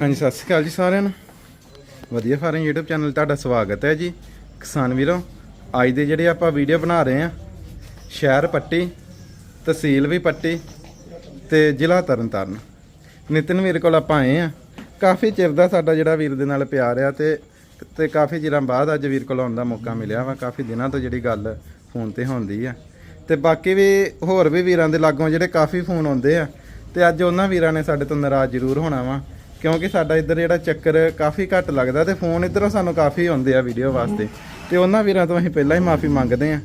ਹਾਂਜੀ, ਸਤਿ ਸ਼੍ਰੀ ਅਕਾਲ ਜੀ ਸਾਰਿਆਂ ਨੂੰ। ਵਧੀਆ ਫਾਰਮ YouTube ਚੈਨਲ ਤੁਹਾਡਾ ਸਵਾਗਤ ਹੈ ਜੀ। ਕਿਸਾਨ ਵੀਰੋ, ਅੱਜ ਦੇ ਜਿਹੜੇ ਆਪਾਂ ਵੀਡੀਓ ਬਣਾ ਰਹੇ ਆ ਸ਼ਹਿਰ ਪੱਟੀ, ਤਹਿਸੀਲ ਵੀ ਪੱਟੀ ਤੇ ਜ਼ਿਲ੍ਹਾ ਤਰਨਤਾਰਨ। ਨਿਤਿਨ ਵੀਰ ਕੋਲ ਆਪਾਂ ਆਏ ਆ ਕਾਫੀ ਚਿਰ ਦਾ ਸਾਡਾ ਜਿਹੜਾ ਵੀਰ ਦੇ ਨਾਲ ਪਿਆਰ ਆ ਤੇ ਤੇ ਕਾਫੀ ਚਿਰਾਂ ਬਾਅਦ ਅੱਜ ਵੀਰ ਕੋਲ ਆਉਣ ਦਾ ਮੌਕਾ ਮਿਲਿਆ ਵਾ। ਕਾਫੀ ਦਿਨਾਂ ਤੋਂ ਜਿਹੜੀ ਗੱਲ ਫੋਨ ਤੇ ਹੁੰਦੀ ਆ। ਤੇ ਬਾਕੀ ਵੀ ਹੋਰ ਵੀ ਵੀਰਾਂ ਦੇ ਲਾਗੋਂ ਜਿਹੜੇ ਕਾਫੀ ਫੋਨ ਆਉਂਦੇ ਆ, ਤੇ ਅੱਜ ਉਹਨਾਂ ਵੀਰਾਂ ਨੇ ਸਾਡੇ ਤੋਂ ਨਾਰਾਜ਼ ਜ਼ਰੂਰ ਹੋਣਾ ਵਾ। ਕਿਉਂਕਿ ਸਾਡਾ ਇੱਧਰ ਜਿਹੜਾ ਚੱਕਰ ਕਾਫੀ ਘੱਟ ਲੱਗਦਾ ਤੇ ਫੋਨ ਇੱਧਰੋਂ ਸਾਨੂੰ ਕਾਫੀ ਆਉਂਦੇ ਆ ਵੀਡੀਓ ਵਾਸਤੇ। ਤੇ ਉਹਨਾਂ ਵੀਰਾਂ ਤੋਂ ਅਸੀਂ ਪਹਿਲਾਂ ਹੀ ਮਾਫੀ ਮੰਗਦੇ ਆ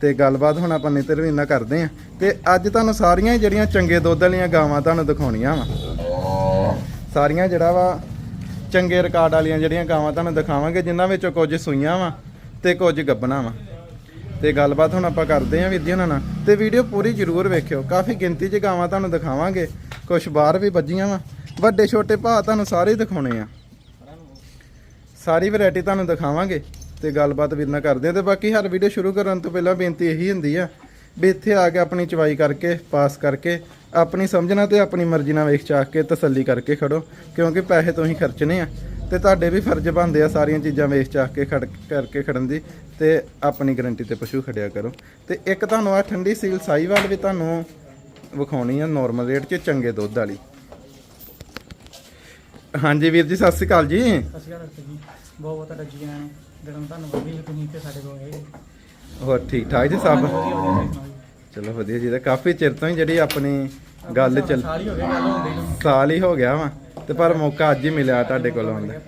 ਤੇ ਗੱਲਬਾਤ ਹੁਣ ਆਪਾਂ ਨਿਤਰ ਵੀ ਇੰਨਾ ਕਰਦੇ ਆ ਤੇ ਅੱਜ ਤੁਹਾਨੂੰ ਸਾਰੀਆਂ ਹੀ ਜਿਹੜੀਆਂ ਚੰਗੇ ਦੁੱਧ ਵਾਲੀਆਂ ਗਾਵਾਂ ਤੁਹਾਨੂੰ ਦਿਖਾਉਣੀਆਂ ਵਾ। ਸਾਰੀਆਂ ਜਿਹੜਾ ਵਾ ਚੰਗੇ ਰਿਕਾਰਡ ਵਾਲੀਆਂ ਜਿਹੜੀਆਂ ਗਾਵਾਂ ਤੁਹਾਨੂੰ ਦਿਖਾਵਾਂਗੇ, ਜਿਨ੍ਹਾਂ ਵਿੱਚੋਂ ਕੁਝ ਸੂਈਆਂ ਵਾ ਤੇ ਕੁਝ ਗੱਬਣਾ ਵਾ। ਤੇ ਗੱਲਬਾਤ ਹੁਣ ਆਪਾਂ ਕਰਦੇ ਆਂ ਵੀਰ ਨਾਲ। ਤੇ ਵੀਡੀਓ ਪੂਰੀ ਜ਼ਰੂਰ ਵੇਖਿਓ। ਕਾਫੀ ਗਿਣਤੀ 'ਚ ਗਾਵਾਂ ਤੁਹਾਨੂੰ ਦਿਖਾਵਾਂਗੇ। ਕੁਝ ਬਾਹਰ ਵੀ ਵੱਜੀਆਂ ਵਾ। ਵੱਡੇ ਛੋਟੇ ਭਾਅ ਤੁਹਾਨੂੰ ਸਾਰੇ ਦਿਖਾਉਣੇ ਆ। ਸਾਰੀ ਵੈਰਾਈਟੀ ਤੁਹਾਨੂੰ ਦਿਖਾਵਾਂਗੇ ਤੇ ਗੱਲਬਾਤ ਵੀਰ ਨਾਲ ਕਰਦੇ ਆ ਤੇ ਬਾਕੀ ਹਰ ਵੀਡੀਓ ਸ਼ੁਰੂ ਕਰਨ ਤੋਂ ਪਹਿਲਾਂ ਬੇਨਤੀ ਇਹੀ ਹੁੰਦੀ ਆ ਵੀ ਇੱਥੇ ਆ ਕੇ ਆਪਣੀ ਚਵਾਈ ਕਰਕੇ, ਪਾਸ ਕਰਕੇ, ਆਪਣੀ ਸਮਝਣਾ ਤੇ ਆਪਣੀ ਮਰਜ਼ੀ ਨਾਲ ਵੇਖ ਚਾਖ ਕੇ ਤਸੱਲੀ ਕਰਕੇ ਖੜੋ, ਕਿਉਂਕਿ ਪੈਸੇ ਤੋਂ ਹੀ ਖਰਚਣੇ ਆ। ਤੇ ਤੁਹਾਡੇ ਵੀ ਫਰਜ਼ ਬਣਦੇ ਆ ਸਾਰੀਆਂ ਚੀਜ਼ਾਂ ਵੇਖ ਚਾਖ ਕੇ ਖੜ, ਕਰਕੇ ਖੜਨ ਦੀ ਤੇ ਆਪਣੀ ਗਰੰਟੀ ਤੇ ਪਸ਼ੂ ਖੜਿਆ ਕਰੋ। ਤੇ ਇੱਕ ਤੁਹਾਨੂੰ ਆ ਠੰਡੀ ਸੀਲ ਸਾਈਵਾਲ ਵੀ ਤੁਹਾਨੂੰ ਵਿਖਾਉਣੀ ਆ ਨਾਰਮਲ ਰੇਟ 'ਚ ਚੰਗੇ ਦੁੱਧ ਵਾਲੀ। ਹਾਂਜੀ ਵੀਰ ਜੀ ਸਤਿ ਸ਼੍ਰੀ ਅਕਾਲ ਜੀ। ਸਤਿ ਸ਼੍ਰੀ ਅਕਾਲ ਡਾਕਟਰ ਜੀ। ਬਹੁਤ ਬਹੁਤ ਤੁਹਾਡਾ ਜੀ ਆਇਆਂ ਨੂੰ। ਜਿਹੜਾ ਧੰਨਵਾਦ ਵੀ ਤੁਸੀਂ ਇੱਥੇ ਸਾਡੇ ਕੋਲ ਆਏ। ਹੋਰ ਠੀਕ ਠਾਕ ਜੀ ਸਭ। ਚਲੋ ਵਧੀਆ ਜੀ ਤਾਂ ਕਾਫੀ ਚਿਰ ਤੋਂ ਹੀ ਜਿਹੜੀ ਆਪਣੀ ਗੱਲ ਚੱਲ ਸਾਲ ਹੀ ਹੋ ਗਏ ਗੱਲ ਹੁੰਦੀ ਨੂੰ। ਸਾਲ ਹੀ ਹੋ ਗਿਆ ਵਾ ਤੇ ਪਰ ਮੌਕਾ ਅੱਜ ਹੀ ਮਿਲਿਆ ਤੁਹਾਡੇ ਕੋਲ ਆਉਣ ਦਾ।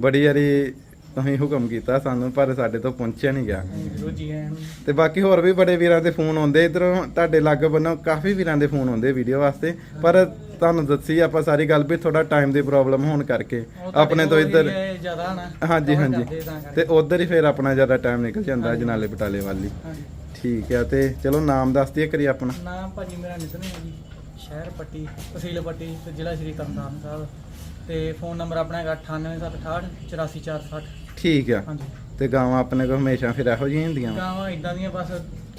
ਬੜੀ ਵਾਰੀ ਤੁਸੀਂ ਹੁਕਮ ਕੀਤਾ ਸਾਨੂੰ ਪਰ ਸਾਡੇ ਤੋਂ ਪਹੁੰਚਿਆ ਨਹੀਂ ਗਿਆ। ਜ਼ਰੂਰ ਜੀ ਆਇਆਂ ਨੂੰ। ਤੇ ਬਾਕੀ ਹੋਰ ਵੀ ਬੜੇ ਵੀਰਾਂ ਦੇ ਫੋਨ ਆਉਂਦੇ ਇਧਰੋਂ ਤੁਹਾਡੇ ਲੱਗ ਬੰਨੋਂ ਕਾਫੀ ਵੀਰਾਂ ਦੇ ਫੋਨ ਆਉਂਦੇ ਵੀਡੀਓ ਵਾਸਤੇ ਪਰ ਤੁਹਾਨੂੰ ਦੱਸੀ ਆਪਾਂ ਸਾਰੀ ਗੱਲ ਵੀ ਥੋੜਾ ਟਾਈਮ ਦੀ ਪ੍ਰੋਬਲਮ ਹੋਣ ਕਰਕੇ। ਆਪਣੇ ਤੋਂ ਇੱਧਰ area ਜ਼ਿਆਦਾ ਨਾ। ਹਾਂਜੀ ਹਾਂਜੀ। ਤਾਂ ਉਧਰ ਹੀ ਫਿਰ ਆਪਣਾ ਜ਼ਿਆਦਾ ਟਾਈਮ ਨਿਕਲ ਜਾਂਦਾ ਜਨਾਲੇ ਬਟਾਲੇ ਵਾਲੀ ਠੀਕ ਆ ਤੇ ਚਲੋ ਨਾਮ ਦੱਸ ਦਈਏ ਕਰੀ ਆਪਣਾ। ਨਾਮ ਭਾਜੀ ਮੇਰਾ ਨਿਤਨ ਹੈ ਜੀ ਸ਼ਹਿਰ ਪੱਟੀ ਤਹਿਸੀਲ ਪੱਟੀ ਤੇ ਜ਼ਿਲ੍ਹਾ ਸ਼੍ਰੀ ਤਰਨਤਾਰਨ ਸਾਹਿਬ। ਤੇ ਫੋਨ ਨੰਬਰ ਆਪਣਾ ਹੈਗਾ 98768 84460 ਠੀਕ ਆ। ਹਾਂਜੀ। ਤੇ ਗਾਵਾਂ ਆਪਣੇ ਕੋਲ ਹਮੇਸ਼ਾ ਫਿਰ ਇਹੋ ਜਿਹੀਆਂ ਹੁੰਦੀਆਂ। ਗਾਵਾਂ ਇਦਾਂ ਦੀਆਂ ਬਸ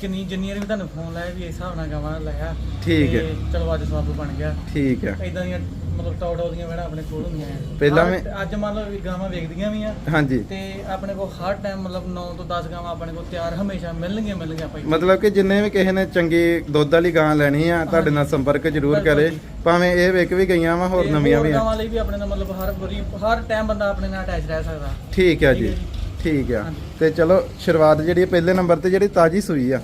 ਕਿੰਨੀ ਜਿੰਨੀਆਂ ਵੀ ਤੁਹਾਨੂੰ ਫੋਨ ਲਾਇਆ ਵੀ ਇਸ ਹਿਸਾਬ ਨਾਲ ਗਾਵਾਂ ਲਾਇਆ ਠੀਕ ਹੈ। ਤੇ ਚਲੋ ਅੱਜ ਸਵਾਬ ਬਣ ਗਿਆ। ਠੀਕ ਆ ਇਦਾਂ ਦੀਆਂ ਮਤਲਬ ਟੌਟ ਉਹਦੀਆਂ ਵੜਾ ਆਪਣੇ ਕੋਲ ਹੁੰਦੀਆਂ ਆ ਪਹਿਲਾਂ ਵੀ- ਅੱਜ ਮੰਨ ਲਓ ਵੀ ਗਾਵਾਂ ਵੇਖਦੀਆਂ ਵੀ ਆ। ਹਾਂਜੀ। ਤੇ ਆਪਣੇ ਕੋਲ ਹਰ ਟਾਈਮ ਮਤਲਬ 9 ਤੋਂ 10 ਗਾਵਾਂ ਆਪਣੇ ਕੋਲ ਤਿਆਰ ਹਮੇਸ਼ਾ ਮਿਲਣਗੀਆਂ ਮਿਲਣਗੀਆਂ ਨੂੰ। ਮਤਲਬ ਕਿ ਜਿੰਨੇ ਵੀ ਕਿਸੇ ਨੇ ਚੰਗੀ ਦੁੱਧ ਵਾਲੀ ਗਾਂ ਲੈਣੀ ਆ ਤੁਹਾਡੇ ਨਾਲ ਸੰਪਰਕ ਜ਼ਰੂਰ ਬਿਲਕੁਲ ਕਰੇ। ਜੀ। ਭਾਵੇਂ ਇਹ ਵੇਖ ਵੀ ਗਈਆਂ ਵਾ ਹੋਰ ਤੇ ਨਵੀਆਂ ਵੀ ਆ। ਗਾਵਾਂ ਲਈ ਵੀ ਆਪਣੇ ਨਾਲ ਮਤਲਬ ਹਰ ਵਾਰੀ ਹਰ ਟਾਈਮ ਬੰਦਾ ਆਪਣੇ ਨਾਲ ਅਟੈਚ ਰਹਿ ਸਕਦਾ। ਠੀਕ ਆ ਜੀ। ਹੈ ਜੀ। ਠੀਕ ਆ। ਹਾਂਜੀ। ਤੇ ਚਲੋ ਸ਼ੁਰੂਆਤ ਜਿਹੜੀ ਪਹਿਲੇ ਨੰਬਰ ਤੇ ਜਿਹੜੀ ਤਾਜੀ ਸੂਈ ਆ।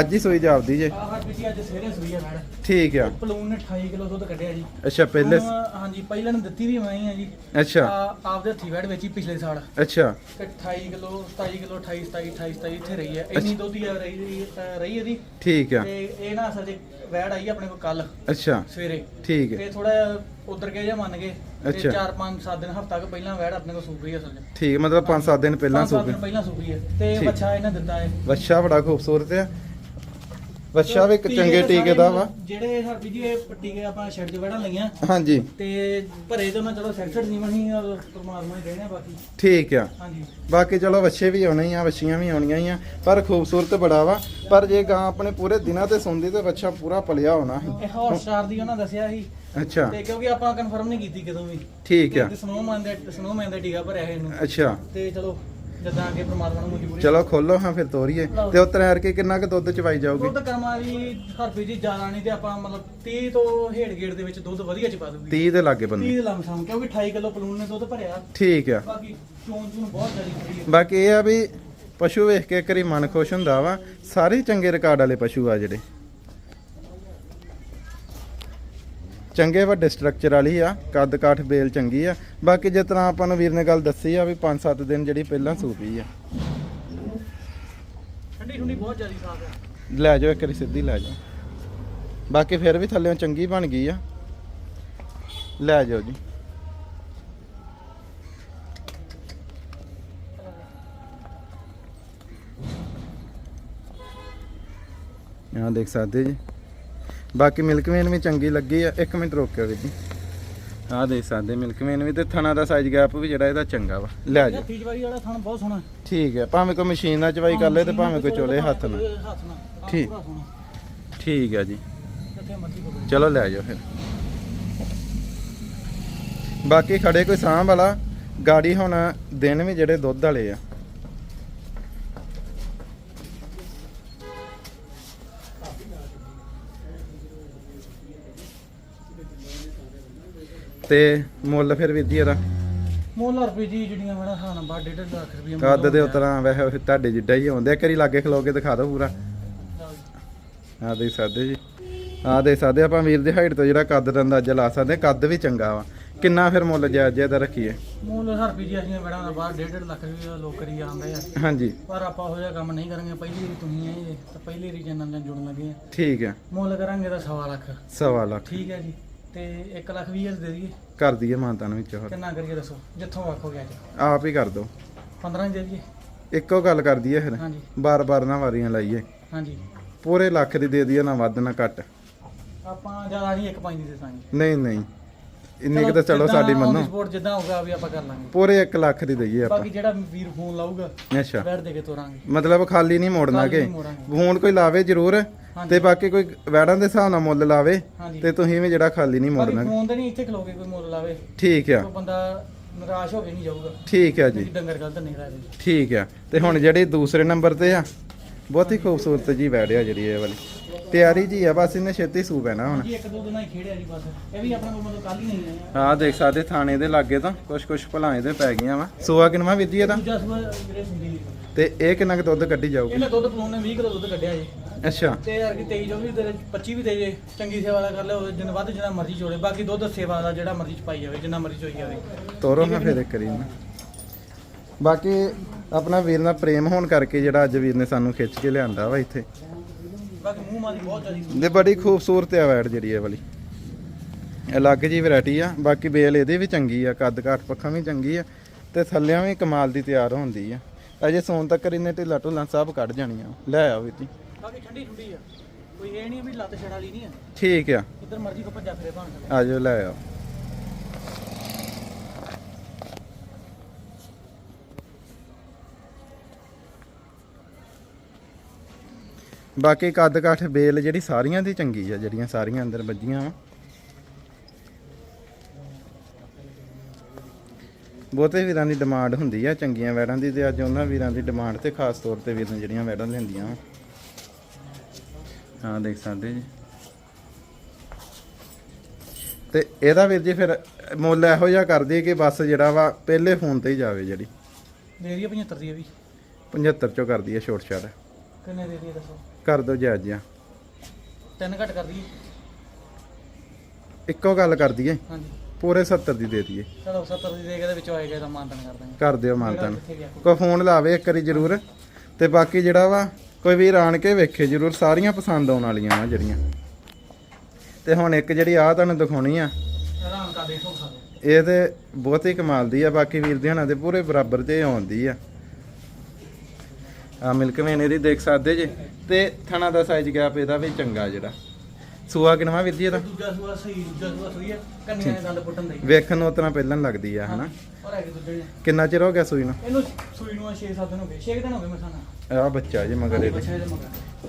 ਅੱਜ ਹੀ ਸੂਈ ਜਾਪਦੀ ਜੇ। ਆਹ ਪਿੱਛੇ ਅੱਜ ਸਵੇਰੇ ਸੂਈ ਆ ਮੈਡ ਠੀਕ ਆ। ਪਲੂਨ ਨੇ 28 ਕਿਲੋ ਦੁੱਧ ਕੱਢਿਆ ਜੀ। ਅੱਛਾ ਪਹਿਲੇ ਹੁਣ, ਹਾਂਜੀ ਪਹਿਲਾਂ ਨੂੰ ਦਿੱਤੀ ਵੀ ਮੈਂ ਹੀ ਆ ਜੀ। ਅੱਛਾ। ਆ- ਆਪਦੇ ਹੱਥੀ ਵੈੜ ਵੇਚੀ ਪਿਛਲੇ ਸਾਲ। ਅੱਛਾ। ਤੇ 28 ਕਿਲੋ 27 ਕਿਲੋ 28 27 28 27 ਇੱਥੇ ਰਹੀ ਹੈ ਇੰਨੀ ਦੁੱਧ ਹੀ ਆ ਰਹੀ ਰਹੀ ਅ, ਰਹੀ ਇਹਦੀ ਠੀਕ ਆ। ਤੇ ਇਹ ਨਾ ਅਸਲ 'ਚ ਵੈੜ ਆਈ ਆਪਣੇ ਕੋਲ ਕੱਲ ਅੱਛਾ। ਸਵੇਰੇ। ਠੀਕ ਹੈ ਤੇ ਥੋੜਾ ਉਧਰ ਗਿਆ ਜਾਂ ਮੰਨ ਗਏ। ਤੇ ਅੱਛਾ। 4-5 7 ਦਿਨ ਹਫਤਾ ਕੁ ਪਹਿਲਾਂ ਵੈੜ ਆਪਣੇ ਕੋਲ ਸੂਪ ਰਹੀ ਅਸਲ 'ਚ। ਠੀਕ ਮਤਲਬ 5-7 ਦਿਨ ਪਹਿਲਾਂ ਪੰਜ ਸੱਤ ਸੂਪੀ ਦਿਨ ਪਹਿਲਾਂ ਸੂਪ ਹੈ। ਤੇ ਠੀਕ। ਬੱਚਾ ਇਹਨਾਂ ਦਿੱਤਾ ਹੈ। ਵੱਛਾ ਬੜਾ ਖੂਬਸੂਰਤ ਆ। ਵੱਛਾ ਵੀ ਇੱਕ ਚੰਗੇ ਟੀਕੇ ਦਾ ਵਾ। ਜਿਹੜੇ ਸਾਡੀ ਜੀ ਇਹ ਟੀਕੇ ਆਪਾਂ ਸ਼ੈੱਡ 'ਚ ਵੜਨ ਲਈਆਂ ਹਾਂਜੀ। ਤੇ ਭਰੇ ਤੋਂ ਮੈਂ ਚਲੋ ਸੈਕਟਰ ਨਹੀਂ ਬਣੀ ਔਰ ਪਰਮਾਤਮਾ ਹੀ ਦੇਣੇ ਬਾਕੀ। ਠੀਕ ਆ। ਹਾਂਜੀ। ਬਾਕੀ ਚਲੋ ਵੱਛੇ ਵੀ ਆਉਣੇ ਹੀ ਆ ਵੱਛੀਆਂ ਵੀ ਆਉਣੀਆਂ ਹੀ ਆ ਪਰ ਖੂਬਸੂਰਤ ਬੜਾ ਵਾ। ਪਰ ਜੇ ਗਾਂ ਆਪਣੇ ਪੂਰੇ ਦਿਨਾਂ ਤੇ ਸੁਣਦੀ ਤੇ ਵੱਛਾ ਪੂਰਾ ਪਲਿਆ ਹੋਣਾ ਸੀ। ਇਹ ਹੌਟ ਸਟਾਰ ਦੀ ਉਹਨਾਂ ਦੱਸਿਆ ਸੀ। ਅੱਛਾ। ਤੇ ਕਿਉਂਕਿ ਆਪਾਂ ਕਨਫਰਮ ਨਹੀਂ ਕੀਤੀ ਕਦੋਂ ਵੀ। ਠੀਕ ਆ। ਤੇ ਸਨੋਮੈਨ ਦੇ ਸਨੋਮੈਨ ਦਾ ਟੀਕਾ ਭਰਿਆ ਹੈ ਇਹਨੂੰ। ਅੱਛਾ। ਤੇ ਚਲੋ ਜਦਾਂ ਅੱਗੇ ਪ੍ਰਮਾਤਮਾ ਨੂੰ ਮਜਬੂਰੀ ਚਲੋ ਖੋਲੋ ਹਾਂ ਫਿਰ ਤੋਰੀਏ। ਤੇ ਉਹ ਤਰੈਰ ਕੇ ਕਿੰਨਾ ਕੁ ਦੁੱਧ ਚਵਾਈ ਜਾਊਗੀ? ਦੁੱਧ ਕਰਮਾ ਵੀ ਹਰਪੀ ਜੀ ਜ਼ਿਆਦਾ ਨਹੀਂ ਤੇ ਆਪਾਂ ਮਤਲਬ 30 ਤੋਂ ਹੇੜ ਗੇੜ ਦੇ ਵਿੱਚ ਦੁੱਧ ਵਧੀਆ ਚ ਪਾ ਦੂਗੀ। 30 ਦੇ ਲਾਗੇ 30 ਬੰਦੇ ਦੇ ਲਮਸਮ ਕਿਉਂਕਿ 28 ਕਿਲੋ ਪਲੂਨ ਨੇ ਦੁੱਧ ਭਰਿਆ। ਠੀਕ ਆ। ਬਾਕੀ ਚੋਣ ਚੂਣ ਬਹੁਤ ਜ਼ਿਆਦਾ ਹੈ। ਬਾਕੀ ਇਹ ਆ ਵੀ ਪਸ਼ੂ ਵੇਖ ਕੇ ਕਰੀ ਮਨ ਖੁਸ਼ ਹੁੰਦਾ ਵਾ। ਸਾਰੇ ਚੰਗੇ ਰਿਕਾਰਡ ਵਾਲੇ ਪਸ਼ੂ ਆ ਜਿਹੜੇ। ਚੰਗੇ ਵੱਡੇ ਸਟਰਕਚਰ ਵਾਲੀ ਆ ਕੱਦ ਕਾਠ ਬੇਲ ਚੰਗੀ ਆ। ਬਾਕੀ ਜਿਸ ਤਰ੍ਹਾਂ ਆਪਾਂ ਨੂੰ ਵੀਰ ਨੇ ਗੱਲ ਦੱਸੀ ਆ ਵੀ 5-7 ਦਿਨ ਜਿਹੜੀ ਪਹਿਲਾਂ ਸੂਪੀ ਆ। ਠੰਡੀ ਠੰਡੀ ਬਹੁਤ ਜ਼ਿਆਦਾ ਸਾਫ਼ ਹੈ ਲੈ ਜਾਓ ਇੱਕ ਵਾਰੀ ਸਿੱਧੀ ਲੈ ਜਾਓ। ਬਾਕੀ ਫਿਰ ਵੀ ਥੱਲੇੋਂ ਚੰਗੀ ਬਣ ਗਈ ਆ। ਲੈ ਜਾਓ ਜੀ। यहाँ ਦੇਖ ਸਕਦੇ ਜੀ। ਬਾਕੀ ਮਿਲਕ ਵੇਨ ਵੀ ਚੰਗੀ ਲੱਗੀ ਆ। ਇੱਕ ਮਿੰਟ ਰੋਕਿਓ ਵੀਰ ਜੀ ਆਹ ਦੇਖ ਸਕਦੇ ਮਿਲਕ ਵੇਨ ਵੀ ਤੇ ਥਣਾ ਦਾ ਸਾਈਜ਼ ਗੈਪ ਵੀ ਜਿਹੜਾ ਇਹਦਾ ਚੰਗਾ ਵਾ। ਲੈ ਜਾਓ। ਤੀਜ ਵਾਰੀ ਵਾਲਾ ਥਣ ਬਹੁਤ ਸੋਹਣਾ ਠੀਕ ਹੈ ਭਾਵੇਂ ਕੋਈ ਮਸ਼ੀਨ ਨਾਲ ਚਵਾਈ ਕਰ ਲੇ ਤੇ ਭਾਵੇਂ ਕੋਈ ਚੋਲੇ ਹੱਥ ਨਾਲ। ਠੀਕ। ਠੀਕ ਹੈ ਜੀ। ਚਲੋ ਲੈ ਜਾਓ ਫਿਰ। ਬਾਕੀ ਖੜੇ ਕੋਈ ਸਾਂਭ ਵਾਲਾ ਗਾੜੀ ਹੁਣ ਦਿਨ ਵੀ ਜਿਹੜੇ ਦੁੱਧ ਵਾਲੇ ਆ। ਤੇ ਮੁੱਲ ਫਿਰ ਵੀਰ ਜੀ ਇਹਦਾ? ਮੁੱਲ ਰੁਪਏ ਜੀ ਜਿਹੜੀਆਂ ਮੇਰਾ ਹਾਨ ਬਾ 1.5 ਲੱਖ ਰੁਪਏ ਕੱਦ ਦੇ ਉਤਰਾਂ ਵੈਸੇ ਤੁਹਾਡੇ ਜਿੱਡਾ ਹੀ ਆਉਂਦੇ ਆ ਕਰੀ ਲਾਗੇ ਖਲੋ ਕੇ ਦਿਖਾ ਦਿਓ ਪੂਰਾ। ਆ ਦੇ ਸਕਦੇ ਜੀ। ਆ ਦੇ ਸਕਦੇ ਆਪਾਂ ਵੀਰ ਦੀ ਹਾਈਟ ਤੋਂ ਜਿਹੜਾ ਕੱਦ ਦਾ ਅੰਦਾਜ਼ਾ ਲਾ ਸਕਦੇ ਹਾਂ। ਕੱਦ ਵੀ ਚੰਗਾ ਵਾ। ਕਿੰਨਾ ਫਿਰ ਮੁੱਲ ਜਾਇਜ਼ ਜਿਹਾ ਦਾ ਰੱਖੀਏ? ਮੁੱਲ ਹਰ ਰੁਪਏ ਜੀ ਅਸੀਂ ਬੜਾ ਬਾਹਰ 1.5 ਲੱਖ ਰੁਪਏ ਲੋਕ ਕਰੀ ਜਾਂਦੇ ਆ। ਹਾਂਜੀ। ਪਰ ਆਪਾਂ ਜਿਹਾ ਕੰਮ ਨਹੀਂ ਕਰਾਂਗੇ ਪਹਿਲੀ ਵਾਰੀ ਤੁਸੀਂ ਆਏ ਤਾਂ ਪਹਿਲੀ ਵਾਰੀ ਨਾਲ ਜੁੜਨ ਲੱਗੇ ਆ। ਠੀਕ ਹੈ ਮੁੱਲ ਕਰਾਂਗੇ ਤਾਂ ਸਵਾ ਲੱਖ। ਸਵਾ ਲੱਖ। ਠੀਕ ਹੈ ਜੀ। ਤੇ 1 ਲੱਖ 20 ਹਜ਼ਾਰ ਦੇ ਦਈਏ। ਕਰ ਦਈਏ ਮਾਨਤਾਨ ਵਿੱਚ ਹੋਰ ਕਿੰਨਾ ਕਰੀਏ ਦੱਸੋ? ਜਿੱਥੋਂ ਆਖੋਗੇ ਅੱਜ ਆਪ ਹੀ ਕਰ ਦਿਓ 15 ਦੇ ਦਈਏ। ਇੱਕੋ ਗੱਲ ਕਰ ਦਈਏ ਫਿਰ ਹਾਂਜੀ। ਬਾਰ-ਬਾਰ ਨਾ ਵਾਰੀਆਂ ਲਾਈਏ। ਹਾਂਜੀ। ਪੂਰੇ ਲੱਖ ਦੀ ਦੇ ਦਈਏ ਨਾ ਵੱਧ ਨਾ ਘੱਟ। ਆਪਾਂ ਜ਼ਿਆਦਾ ਨਹੀਂ ਇੱਕ ਪੰਜ ਦੀ ਦੇ ਦਾਂਗੇ। ਨਹੀਂ ਨਹੀਂ। ਇੰਨੀ ਕੁ ਤਾਂ ਚਲੋ ਸਾਡੀ ਮੰਨੋ। ਸਪੋਰਟ ਜਿੱਦਾਂ ਹੋਊਗਾ ਵੀ ਆਪਾਂ ਕਰ ਲਾਂਗੇ। ਪੂਰੇ 1 ਲੱਖ ਦੀ ਦਈਏ ਆਪਾਂ। ਬਾਕੀ ਜਿਹੜਾ ਵੀਰ ਫੋਨ ਲਾਊਗਾ ਅੱਛਾ। ਬੈਠ ਦੇ ਕੇ ਤੋਰਾਂਗੇ। ਮਤਲਬ ਖਾਲੀ ਨਹੀਂ ਮੋੜਨਾ ਖਾਲੀ ਕਿ। ਨਹੀਂ ਮੋੜਾਂਗੇ। ਫੋਨ ਕੋਈ ਲਾਵੇ ਜ਼ਰੂਰ। ਹਾਂਜੀ। ਤੇ ਬਾਕੀ ਕੋਈ ਵੈੜਾਂ ਦੇ ਹਿਸਾਬ ਨਾਲ ਮੁੱਲ ਲਾਵੇ ਹਾਂਜੀ। ਤੇ ਤੁਸੀਂ ਵੀ ਜਿਹੜਾ ਖਾਲੀ ਨਹੀਂ ਬਾਕੀ ਮੋੜਨਾ ਫੋਨ ਤੇ ਨਹੀਂ ਇੱਥੇ ਖਲੋਗੇ ਕੋਈ ਮੁੱਲ ਲਾਵੇ। ਠੀਕ ਆ। ਕੋਈ ਬੰਦਾ ਨਿਰਾਸ਼ ਹੋ ਕੇ ਨਹੀਂ ਜਾਊਗਾ। ਠੀਕ ਆ ਜੀ। ਜੀ ਡੰਗਰ ਗਲਤ ਨਹੀਂ ਰਹੇ ਠੀਕ ਆ। ਤੇ ਹੁਣ ਜਿਹੜੀ ਦੂਸਰੇ ਨੰਬਰ ਤੇ ਆ ਬਹੁਤ ਹੀ ਖੂਬਸੂਰਤ ਜੀ ਵੈੜਿਆ ਜਿਹੜੀ ਇਹ ਵਾਲੀ। ਤਿਆਰੀ ਜੀ ਆ ਬਸ ਇਹਨੇ ਛੇਤੀ ਸੂ ਪੈਣਾ ਹੁਣ। ਜੀ ਇੱਕ ਦੋ ਦਿਨਾਂ ਹੀ ਖੇਡਿਆ ਜੀ ਬਸ। ਇਹ ਵੀ ਆਪਣੇ ਕੋਲ ਮਤਲਬ ਕੱਲ ਹੀ ਨਹੀਂ ਆਇਆ ਆਹ ਦੇਖ ਸਕਦੇ ਥਾਣੇ ਦੇ ਲਾਗੇ ਤਾਂ ਕੁਛ ਕੁਛ ਭਲਾਏ ਦੇ ਪੈ ਗਈਆਂ ਵਾ। ਸੂਆ ਕਿਨਵਾ ਵਿੱਧੀ ਇਹਦਾ? ਦੂਜਾ ਸੂਆ ਵੀਰੇ ਸਿੰਦੀ ਤੇ ਇਹ ਕਿੰਨਾ ਕੁ ਦੁੱਧ ਕੱਢੀ ਜਾਊਗੀ? ਇਹਨੇ ਦੁੱਧ ਪਲਾਉਣ ਨੇ 20 ਕਿਲੋ ਦੁੱਧ ਕੱਢਿਆ ਜੀ। ਅੱਛਾ। ਤੇ ਯਾਰ ਕਿ 23 ਜੋ ਵੀ ਤੇਰੇ 25 ਵੀ ਦੇ ਜੇ ਚੰਗੀ ਸੇਵਾ ਦਾ ਕਰ ਲਿਓ ਜਿੰਨਾ ਵੱਧ ਜਿੰਨਾ ਮਰਜ਼ੀ ਚੋਲੇ ਬਾਕੀ ਦੁੱਧ ਸੇਵਾ ਦਾ ਜਿਹੜਾ ਮਰਜ਼ੀ ਚ ਪਾਈ ਜਾਵੇ ਜਿੰਨਾ ਮਰਜ਼ੀ ਚੋਈ ਜਾਵੇ। ਤੋਰੋ ਨਾ ਫਿਰ ਇੱਕ ਕਰੀ ਨਾ। ਬਾਕੀ ਆਪਣਾ ਵੀਰ ਨਾਲ ਪ੍ਰੇਮ ਹੋਣ ਕਰਕੇ ਜਿਹੜਾ ਅੱਜ ਵੀਰ ਨੇ ਸਾਨੂੰ ਖਿੱਚ ਕੇ ਲਿਆਂਦਾ ਵਾ ਇੱਥੇ। ਬਾਕੀ ਮੂੰਹ ਮਾਰੀ ਬਹੁਤ ਜ਼ਿਆਦੀ ਤੇ ਬੜੀ ਖੂਬਸੂਰਤ ਆ ਵੈੜ ਜਿਹੜੀ ਇਹ ਵਾਲੀ। ਅਲੱਗ ਜੀ ਵੈਰਾਈਟੀ ਆ ਬਾਕੀ ਬੇਲ ਇਹਦੀ ਵੀ ਚੰਗੀ ਆ ਕੱਦ ਕਾਠ ਪੱਖਾਂ ਵੀ ਚੰਗੀ ਆ ਤੇ ਥੱਲਿਆਂ ਵੀ ਕਮਾਲ ਦੀ ਤਿਆਰ ਹੁੰਦੀ ਆ। ਅਜੇ ਸੌਣ ਤੱਕ ਇਹਨੇ ਢਿੱਲਾ ਢੁੱਲਾ ਸਭ ਕੱਢ ਜਾਣੀਆਂ। ਲੈ ਆਓ ਵੀਰ ਜੀ। ਬਾਕੀ ਠੰਡੀ ਠੰਡੀ ਆ। ਕੋਈ ਇਹ ਨਹੀਂ ਵੀ ਲੱਤ ਛੜਾ ਵਾਲੀ ਨਹੀਂ ਆ। ਠੀਕ ਆ। ਜਿੱਧਰ ਮਰਜ਼ੀ ਕੋ ਭੱਜਾ ਫਿਰੇ ਭਾਣ ਆਜੋ ਲੈ ਆਓ। ਬਾਕੀ ਕੱਦ ਕਾਠ ਬੇਲ ਜਿਹੜੀ ਸਾਰੀਆਂ ਦੀ ਚੰਗੀ ਆ ਜਿਹੜੀਆਂ ਸਾਰੀਆਂ ਅੰਦਰ ਵੱਜੀਆਂ ਵਾ। ਬਹੁਤੇ ਵੀਰਾਂ ਦੀ ਡਿਮਾਂਡ ਹੁੰਦੀ ਆ ਚੰਗੀਆਂ ਵੈੜਾਂ ਦੀ ਤੇ ਅੱਜ ਉਹਨਾਂ ਵੀਰਾਂ ਦੀ ਡਿਮਾਂਡ ਤੇ ਖਾਸ ਤੌਰ ਤੇ ਵੀਰਾਂ ਜਿਹੜੀਆਂ ਵੈੜਾਂ ਲੈਂਦੀਆਂ ਹਾਂ ਦੇਖ ਸਕਦੇ ਜੀ। ਤੇ ਇਹਦਾ ਵੀਰ ਜੀ ਫਿਰ ਮੁੱਲ ਇਹੋ ਜਿਹਾ ਕਰ ਦਈਏ ਕਿ ਬਸ ਜਿਹੜਾ ਵਾ ਪਹਿਲੇ ਫੋਨ ਤੇ ਹੀ ਜਾਵੇ ਜਿਹੜੀ। ਦੇ ਰਹੀ 75 ਦੀ ਵੀ। 75 ਚੋਂ ਕਰ ਦਈਏ ਛੋਟ ਛਾਟ ਕਿੰਨੇ ਦੇ ਦਈਏ ਦੱਸੋ? ਕਰ ਦੋ ਜਾਇਜ਼ ਜਿਹਾ। ਤਿੰਨ ਘੱਟ ਕਰ ਦਈਏ। ਇੱਕੋ ਗੱਲ ਕਰ ਦਈਏ। ਹਾਂਜੀ। ਪੂਰੇ 70 ਦੀ ਦੇ ਦਈਏ। ਚਲੋ 70 ਦੀ ਦੇ ਕੇ ਦੇ ਵਿੱਚੋਂ ਆਏਗਾ ਤਾਂ ਮਾਨਤਨ ਕਰ ਦਾਂਗੇ। ਕਰ ਦਿਓ ਮਾਨਤਨ ਕਿੱਥੇ ਗਿਆ ਕੋਈ? ਫੋਨ ਲਾਵੇ ਇੱਕ ਵਾਰੀ ਜ਼ਰੂਰ। ਤੇ ਬਾਕੀ ਜਿਹੜਾ ਵਾ ਕੋਈ ਵੀਰ ਆਣ ਕੇ ਵੇਖੇ ਜ਼ਰੂਰ ਸਾਰੀਆਂ ਪਸੰਦ ਆਉਣ ਵਾਲੀਆਂ ਵਾ ਜਿਹੜੀਆਂ। ਤੇ ਹੁਣ ਇੱਕ ਜਿਹੜੀ ਆ ਤੁਹਾਨੂੰ ਦਿਖਾਉਣੀ ਆ ਆਰਾਮ ਕਰ ਦੇਖੋ ਸਾਰੇ ਇਹ ਤੇ ਬਹੁਤ ਹੀ ਕਮਾਲ ਦੀ ਆ ਬਾਕੀ ਵੀਰ ਦੀ ਹਣਾ ਦੇ ਪੂਰੇ ਬਰਾਬਰ ਤੇ ਆਉਂਦੀ ਆ। ਆ ਮਿਲਕ ਵੇਨ ਇਹਦੀ ਦੇਖ ਸਕਦੇ ਜੇ। ਤੇ ਥਣਾ ਦਾ ਸਾਈਜ਼ ਗੈਪ ਇਹਦਾ ਵੀ ਚੰਗਾ ਜਿਹੜਾ। ਸੂਆ ਕਿਨਵਾ ਜੀ ਇਹਦਾ? ਦੂਜਾ ਸੂਆ ਸਹੀ ਦੂਜਾ ਸੂਆ ਸਹੀ ਹੈ ਕੰਨੀਆਂ ਦੇ ਦੰਦ ਪੁੱਟਣ ਦੇ। ਵੇਖਣ ਨੂੰ ਉਤਨਾ ਪਹਿਲਾਂ ਲੱਗਦੀ ਆ ਹਨਾ? ਔਰ ਹੈਗੇ ਦੂਜੇ ਨੇ। ਕਿੰਨਾ ਚਿਰ ਹੋ ਗਿਆ ਸੂਈ ਨੂੰ? ਇਹਨੂੰ ਸੂਈ ਨੂੰ 6-7 ਦਿਨ ਹੋ ਗਏ 6 ਦਿਨ ਹੋ ਗਏ ਆ ਬੱਚਾ ਜੀ ਮਗਰ ਇਹਦੇ।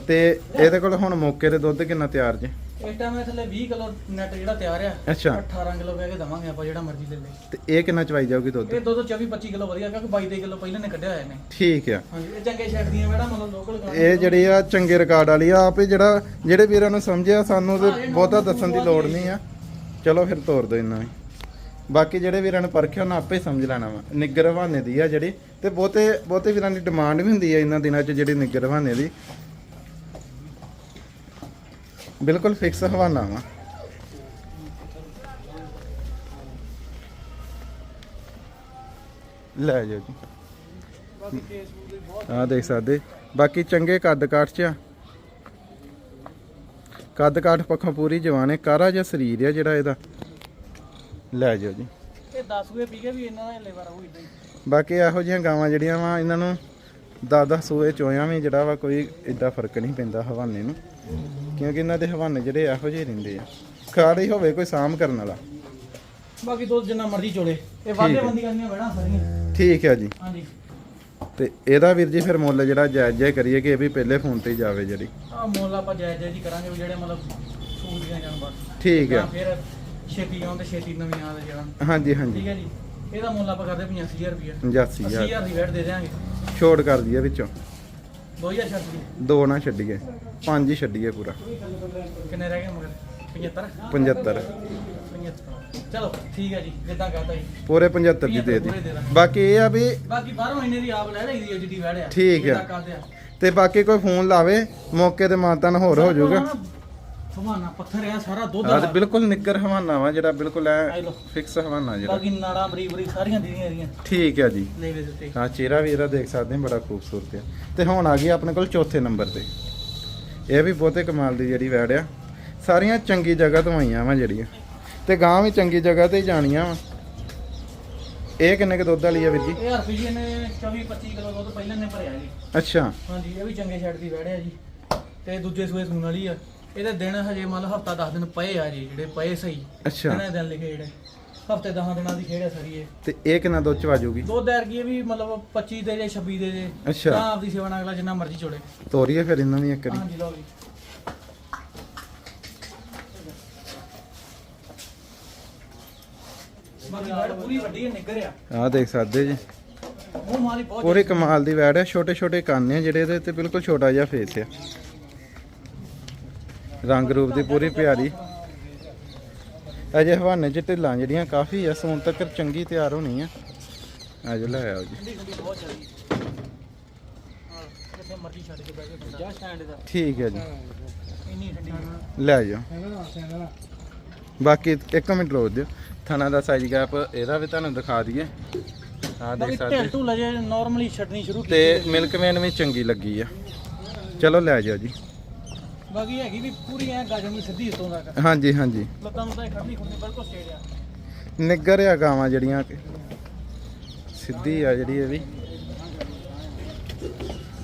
ਤੇ ਇਹਦੇ ਕੋਲ ਹੁਣ ਮੌਕੇ ਤੇ ਦੁੱਧ ਕਿੰਨਾ ਤਿਆਰ ਜੇ? ਇਸ ਟਾਈਮ ਥੱਲੇ 20 ਕਿਲੋ ਨੈਟ ਜਿਹੜਾ ਤਿਆਰ ਆ ਅੱਛਾ। 18 ਕਿਲੋ ਕਹਿ ਕੇ ਦਵਾਂਗੇ ਆਪਾਂ ਜਿਹੜਾ ਮਰਜ਼ੀ ਲੈ ਲੈ ਤੇ ਇਹ ਕਿੰਨਾ ਚਵਾਈ ਜਾਊਗੀ ਦੁੱਧ? ਇਹ ਦੁੱਧ 24 25 ਕਿਲੋ ਵਧੀਆ ਕਿਉਂਕਿ 22 ਕਿਲੋ ਪਹਿਲਾਂ ਨੇ ਕੱਢਿਆ ਹੋਇਆ ਨੇ ਠੀਕ ਆ। ਹਾਂਜੀ ਇਹ ਚੰਗੇ ਸ਼ੈਡ ਦੀਆਂ ਜਿਹੜਾ ਮਤਲਬ ਲੋਕਲ ਇਹ ਜਿਹੜੀ ਆ ਚੰਗੇ ਰਿਕਾਰਡ ਵਾਲੀ ਆ ਆਪੇ ਜਿਹੜਾ ਜਿਹੜੇ ਵੀਰਾਂ ਨੂੰ ਸਮਝਿਆ ਸਾਨੂੰ ਤੇ ਬਹੁਤਾ ਦੱਸਣ ਦੀ ਲੋੜ ਨਹੀਂ ਆ। ਚਲੋ ਫਿਰ ਤੋਰ ਦੋ ਇਹਨਾਂ ਵੀ ਬਾਕੀ ਜਿਹੜੇ ਵੀਰਾਂ ਨੇ ਪਰਖਿਆ ਉਹਨਾਂ ਆਪੇ ਸਮਝ ਲੈਣਾ ਵਾ। ਨਿੱਗਰ ਹਵਾਨੇ ਦੀ ਆ ਜਿਹੜੀ ਤੇ ਬਹੁਤੇ ਬਹੁਤੇ ਵੀਰਾਂ ਦੀ ਡਿਮਾਂਡ ਵੀ ਹੁੰਦੀ ਆ ਇਹਨਾਂ ਦਿਨਾਂ 'ਚ ਜਿਹੜੀ ਨਿੱਗਰ ਹਵਾਨੇ ਦੀ। ਬਿਲਕੁਲ ਫਿਕਸ ਹਵਾਨਾ ਵਾ। ਲੈ ਜਾਓ ਜੀ। ਬਾਕੀ ਕੇਸ ਫੂਡ ਦੇ ਬਹੁਤ ਆ ਦੇਖ ਸਕਦੇ। ਬਾਕੀ ਚੰਗੇ ਕੱਦ ਕਾਠ ਚ ਆ। ਕੱਦ ਕਾਠ ਪੱਖੋਂ ਪੂਰੀ ਜਵਾਨ ਹੈ। ਕਾਰਾ ਜਿਹਾ ਸਰੀਰ ਹੈ ਜਿਹੜਾ ਇਹਦਾ। ਲੈ ਜਾਓ ਜੀ। ਇਹ 10 ਸੂਏ ਪੀ ਕੇ ਵੀ ਇਹਨਾਂ ਦਾ ਲੇਵਰ ਹੋਈ ਇਦਾਂ ਬਾਕੀ ਇਹੋ ਜਿਹੀਆਂ ਗਾਵਾਂ ਜਿਹੜੀਆਂ ਵਾ ਇਹਨਾਂ ਨੂੰ 10-10 ਸੂਏ ਚੋਇਆਂ ਵੀ ਜਿਹੜਾ ਵਾ ਕੋਈ ਏਡਾ ਫ਼ਰਕ ਨਹੀਂ ਪੈਂਦਾ ਹਵਾਨੇ ਨੂੰ। ਕਿਉਂਕਿ ਇਹਨਾਂ ਦੇ ਹਵਾਨੇ ਜਿਹੜੇ ਇਹੋ ਜਿਹੇ ਰਹਿੰਦੇ ਆ। ਖਾੜੀ ਹੋਵੇ ਕੋਈ ਸਾਮ ਕਰਨ ਵਾਲਾ। ਬਾਕੀ ਦੁੱਧ ਜਿੰਨਾ ਮਰਜ਼ੀ ਚੋਲੇ। ਇਹ ਵਾਧੇ ਬੰਦੀ ਕਰਨੀਆਂ ਬਹਿਣਾ ਸਾਰੀਆਂ। ਠੀਕ ਹੈ ਜੀ। ਹਾਂਜੀ। ਤੇ ਇਹਦਾ ਵੀਰ ਜੀ ਫਿਰ ਮੁੱਲ ਜਿਹੜਾ ਜਾਇਜ਼ ਜਿਹਾ ਕਰੀਏ ਕਿ ਇਹ ਵੀ ਪਹਿਲੇ ਫੋਨ ਤੇ ਹੀ ਜਾਵੇ ਜਿਹੜੀ। ਆ ਮੁੱਲ ਆਪਾਂ ਜਾਇਜ਼ ਜਾਇਜ਼ ਹੀ ਕਰਾਂਗੇ ਵੀ ਜਿਹੜੇ ਮਤਲਬ ਸੂਟ ਦੀਆਂ ਜਾਣ ਬਸ। ਠੀਕ ਹੈ ਫਿਰ ਛੇਤੀ ਆਉਣ ਤੇ ਛੇਤੀ ਨਵੀਂ ਆ ਜਾਣ ਹਾਂਜੀ ਠੀਕ ਹਾਂਜੀ ਹੈ ਜੀ। ਇਹਦਾ ਮੁੱਲ ਆਪਾਂ ਕਰਦੇ 85000 ਰੁਪਏ 85000 80000 ਦੀ ਵੈਟ ਦੇ ਦੇਵਾਂਗੇ ਛੋਟ ਕਰ ਦਈਏ ਵਿੱਚੋਂ। 2000 ਛੱਡ ਦੀ ਦੋ ਨਾ ਛੱਡੀਏ ਪੰਜ ਹੀ ਛੱਡੀਏ ਪੂਰਾ। ਕਿੰਨੇ ਰਹਿ ਗਏ ਮਗਰ? 75 75 75 ਚਲੋ ਠੀਕ ਹੈ ਜੀ ਜਿੱਦਾਂ ਕਹਤਾ ਜੀ। ਪੂਰੇ 75 ਦੀ ਦੇ ਦੀ ਬਾਕੀ ਇਹ ਆ ਵੀ ਬਾਕੀ 12 ਮਹੀਨੇ ਦੀ ਆਪ ਲੈ ਲਈਦੀ ਹੈ ਜਿੱਡੀ ਵੈੜ ਆ। ਠੀਕ ਹੈ। ਤੇ ਬਾਕੀ ਕੋਈ ਫੋਨ ਲਾਵੇ ਮੌਕੇ ਤੇ ਮਾਨਤਾਨ ਹੋਰ ਹੋ ਜਾਊਗਾ। ਹਵਾਨਾ ਪੱਥਰ ਆ ਸਾਰਾ ਦੁੱਧ ਤੇ ਆ। ਬਿਲਕੁਲ ਨਿੱਕਰ ਹਵਾਨਾ ਵਾ ਜਿਹੜਾ ਬਿਲਕੁਲ ਐ। ਫਿਕਸ ਹਵਾਨਾ ਜਿਹੜਾ। ਬਾਕੀ ਨਾੜਾਂ ਬਰੀਕ ਬਰੀਕ ਸਾਰੀਆਂ ਦੀਦੀਆਂ ਇਹਦੀਆਂ ਠੀਕ ਹੈ ਜੀ। ਲੈਵੇ ਦੇ ਉੱਤੇ ਹਾਂ ਚਿਹਰਾ ਵੀ ਇਹਦਾ ਦੇਖ ਸਕਦੇ ਹਾਂ ਬੜਾ ਖੂਬਸੂਰਤ ਹੈ ਤੇ ਹੁਣ ਆ ਗਈ ਆਪਣੇ ਕੋਲ ਚੌਥੇ ਨੰਬਰ ਤੇ। ਇਹ ਵੀ ਬਹੁਤੇ ਕਮਾਲ ਦੀ ਜਿਹੜੀ ਵੈੜ ਆ। ਸਾਰੀਆਂ ਚੰਗੀ ਜਗ੍ਹਾ ਤੋਂ ਆਈਆਂ ਵਾ ਜਿਹੜੀਆਂ। ਤੇ ਗਾਂ ਵੀ ਚੰਗੀ ਜਗ੍ਹਾ ਤੇ ਜਾਣੀਆਂ ਵਾ। ਇਹ ਕਿੰਨੇ ਕ ਦੁੱਧ ਵਾਲੀ ਆ ਵੀਰ ਜੀ? ਇਹ ਰੁਪਈਏ ਨੇ 24 25 ਕਿਲੋ ਦੁੱਧ ਪਹਿਲਾਂ ਨੇ ਭਰਿਆ ਜੀ। ਅੱਛਾ। ਹਾਂਜੀ ਇਹ ਵੀ ਚੰਗੇ ਛੱਡ ਦੀ ਵੈੜ ਆ ਜੀ। ਤੇ ਦੂਜੇ ਸੂਏ ਸੂਣ ਵਾਲੀ ਆ। ਇਹਦੇ ਦਿਨ ਹਜੇ ਮੰਨ ਲਓ ਹਫਤਾ 10 ਦਿਨ ਪਏ ਆ ਜੀ ਜਿਹੜੇ ਪਏ ਸਹੀ। ਅੱਛਾ। ਇਹਨਾਂ ਦੇ ਦਿਨ ਲਿਖੇ ਜਿਹੜੇ? ਹਫ਼ਤੇ 10 ਦਿਨਾਂ ਦੀ ਖੇਡ ਆ ਸਾਰੀ ਇਹ। ਤੇ ਇਹ ਕਿੰਨਾ ਦੁੱਧ ਚ ਵਾਜੂਗੀ? ਦੁੱਧ ਐਰ ਕੀ ਵੀ ਮਤਲਬ 25 ਦੇ ਜੇ 26 ਦੇ ਜੇ। ਅੱਛਾ। ਤਾਂ ਆਪਦੀ ਸੇਵਾ ਨਾਲ ਅਗਲਾ ਜਿੰਨਾ ਮਰਜ਼ੀ ਚੋੜੇ ਤੋਰੀਏ ਫਿਰ ਇਹਨਾਂ ਵੀ ਇੱਕ ਵਾਰੀ। ਹਾਂਜੀ ਲਓ ਜੀ। ਬਾਕੀ ਵੈੜ ਪੂਰੀ ਵੱਡੀ ਹੈ ਨਿੱਗਰ ਆ। ਆਹ ਦੇਖ ਸਕਦੇ ਜੀ। ਮੂੰਹ ਮਾਲੀ ਬਹੁਤ ਪੂਰੇ ਕਮਾਲ ਦੀ ਵੈੜ ਹੈ ਛੋਟੇ ਛੋਟੇ ਕੰਨ ਆ ਜਿਹੜੇ ਇਹਦੇ ਤੇ ਬਿਲਕੁਲ ਛੋਟਾ ਜਿਹਾ ਫੇਸ ਆ। ਰੰਗ ਰੂਪ ਦੀ ਪੂਰੀ ਪਿਆਰੀ। ਅਜੇ ਹਵਾਨੇ ਚ ਢਿੱਲਾਂ ਜਿਹੜੀਆਂ ਕਾਫੀ ਆ ਸੌਣ ਤੱਕ ਚੰਗੀ ਤਿਆਰ ਹੋਣੀ ਆ ਆਜੋ ਲੈ ਆਓ ਜੀ। ਜਾ ਠੀਕ ਹੈ ਜੀ। ਲੈ ਜਾਓ। ਬਾਕੀ ਇੱਕ ਮਿੰਟ ਰੋਕ ਦਿਓ। ਥਾਣਾ ਦਾ ਸਾਈਜ਼ ਗੈਪ ਇਹਦਾ ਵੀ ਤੁਹਾਨੂੰ ਦਿਖਾ ਦਈਏ। ਬਾਕੀ ਦੇਖ ਢਿੱਲ ਸਕਦੇ ਢੁੱਲ ਜੇ ਨਾਰਮਲੀ ਛੱਡਣੀ ਸ਼ੁਰੂ ਕੀਤੀ ਤੇ। ਮਿਲਕ ਮੈਨ ਵੀ ਚੰਗੀ ਲੱਗੀ ਆ। ਚਲੋ ਲੈ ਜਾਓ ਜੀ। ਬਾਕੀ ਹੈਗੀ ਵੀ ਪੂਰੀ ਐ ਗਾਜਣ ਦੀ ਸਿੱਧੀ ਉਤੋਂ ਤੱਕ। ਹਾਂਜੀ ਹਾਂਜੀ। ਲੱਤਾਂ ਨੂੰ ਤਾਂ ਖੜਨੀ ਖੁਰਨੀ ਬਿਲਕੁਲ ਸਟੇਟ ਆ। ਨਿੱਗਰ ਆ ਗਾਵਾਂ ਜਿਹੜੀਆਂ ਸਿੱਧੀ ਆ ਜਿਹੜੀ ਇਹ ਵੀ।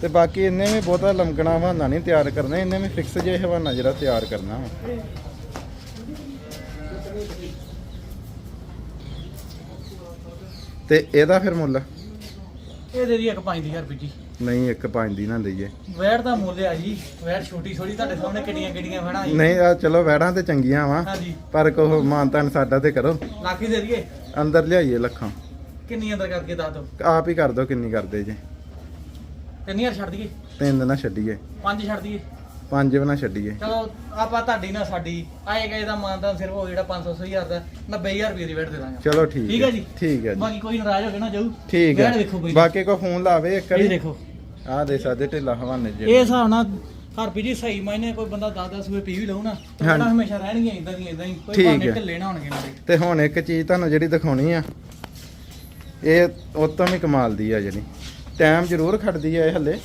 ਤੇ ਬਾਕੀ ਇਹਨੇ ਵੀ ਬਹੁਤਾ ਲਮਕਣਾ ਹਵਾਨਾ ਨਹੀਂ ਤਿਆਰ ਕਰਨਾ ਇਹਨੇ ਵੀ ਫਿਕਸ ਜੇ ਹਵਾਨਾ ਜਿਹੜਾ ਤਿਆਰ ਕਰਨਾ ਵਾ। ਤੇ ਇਹਦਾ ਫਿਰ ਮੁੱਲ? ਇਹ ਦੇ ਦੀ ਇੱਕ 5000 ਰੁਪਏ ਜੀ। ਨਹੀਂ ਇੱਕ ਪੰਜ ਦੀ ਨਾ ਦਈਏ ਵੈੜ ਦਾ ਮੁੱਲ ਆ ਜੀ। ਵੈੜ ਛੋਟੀ ਥੋੜੀ ਤੁਹਾਡੇ ਸਾਹਮਣੇ ਕਿੱਡੀਆਂ ਕਿੱਡੀਆਂ ਵੈੜਾਂ ਜੀ ਨਹੀਂ ਆ ਚਲੋ ਵੈੜਾਂ ਤੇ ਚੰਗੀਆਂ ਵਾ। ਹਾਂਜੀ। ਪਰ ਕੋ ਮਾਨਤਾਨ ਸਾਡਾ ਤੇ ਕਰੋ। ਲਾਖੀ ਦੇ ਦਈਏ? ਅੰਦਰ ਲਿਆਈਏ ਲੱਖਾਂ। ਕਿੰਨੀ ਅੰਦਰ ਕਰਕੇ ਦੱਸ ਦਿਓ? ਆਪ ਹੀ ਕਰ ਦੋ ਕਿੰਨੀ ਕਰਦੇ ਜੇ। ਕਿੰਨੀ ਹਜ਼ਾਰ ਛੱਡ ਦਈਏ? ਤਿੰਨ ਨਾ ਛੱਡੀਏ। ਪੰਜ ਛੱਡ ਦਈਏ? ਪੰਜ ਵੀ ਨਾ ਛੱਡੀਏ। ਚਲੋ ਆਪਾਂ ਤੁਹਾਡੀ ਨਾ ਸਾਡੀ ਆਏਗਾ ਇਹਦਾ ਮਾਨਦਾਨ ਸਿਰਫ ਉਹ ਜਿਹੜਾ 500 ਹਜ਼ਾਰ ਦਾ 90000 ਰੁਪਏ ਦੀ ਵੈਟ ਦੇ ਦਾਂਗੇ। ਚਲੋ ਠੀਕ ਠੀਕ ਹੈ ਜੀ? ਠੀਕ ਹੈ ਜੀ। ਬਾਕੀ ਕੋਈ ਨਾਰਾਜ਼ ਹੋ ਕੇ ਨਾ ਜਾਊ। ਠੀਕ ਹੈ। ਦੇਖੋ ਬਈ ਬਾਕੀ ਕੋ ਫੋਨ ਲਾਵੇ ਇੱਕ ਇਹ ਵਾਰੀ ਦੇਖੋ। ਆਹ ਦੇ ਸਕਦੇ ਢਿੱਲਾ ਹਵਾਨੇ ਇਹ ਜਿਹੜੇ ਹਿਸਾਬ ਨਾਲ ਹਰ ਪੀਜੀ ਸਹੀ ਮਾਇਨੇ ਕੋਈ ਬੰਦਾ 10 10 ਰੁਪਏ ਪੀ ਵੀ ਲਊ ਨਾ ਤੇ ਹਾਂਜੀ। ਹਮੇਸ਼ਾ ਰਹਿਣਗੀਆਂ ਇਦਾਂ ਦੀਆਂ ਇਦਾਂ ਹੀ ਕੋਈ ਠੀਕ ਹੈ। ਢਿੱਲੇ ਨਾ ਹੋਣਗੇ ਨਾਲੇ। ਤੇ ਹੁਣ ਇੱਕ ਚੀਜ਼ ਤੁਹਾਨੂੰ ਜਿਹੜੀ ਦਿਖਾਉਣੀ ਆ ਇਹ ਉਤੋਂ ਵੀ ਕਮਾਲ ਦੀ ਆ ਜਿਹੜੀ। ਟਾਈਮ ਜ਼ਰੂਰ ਖੜਦੀ ਆ ਇਹ ਹੱਲੇ।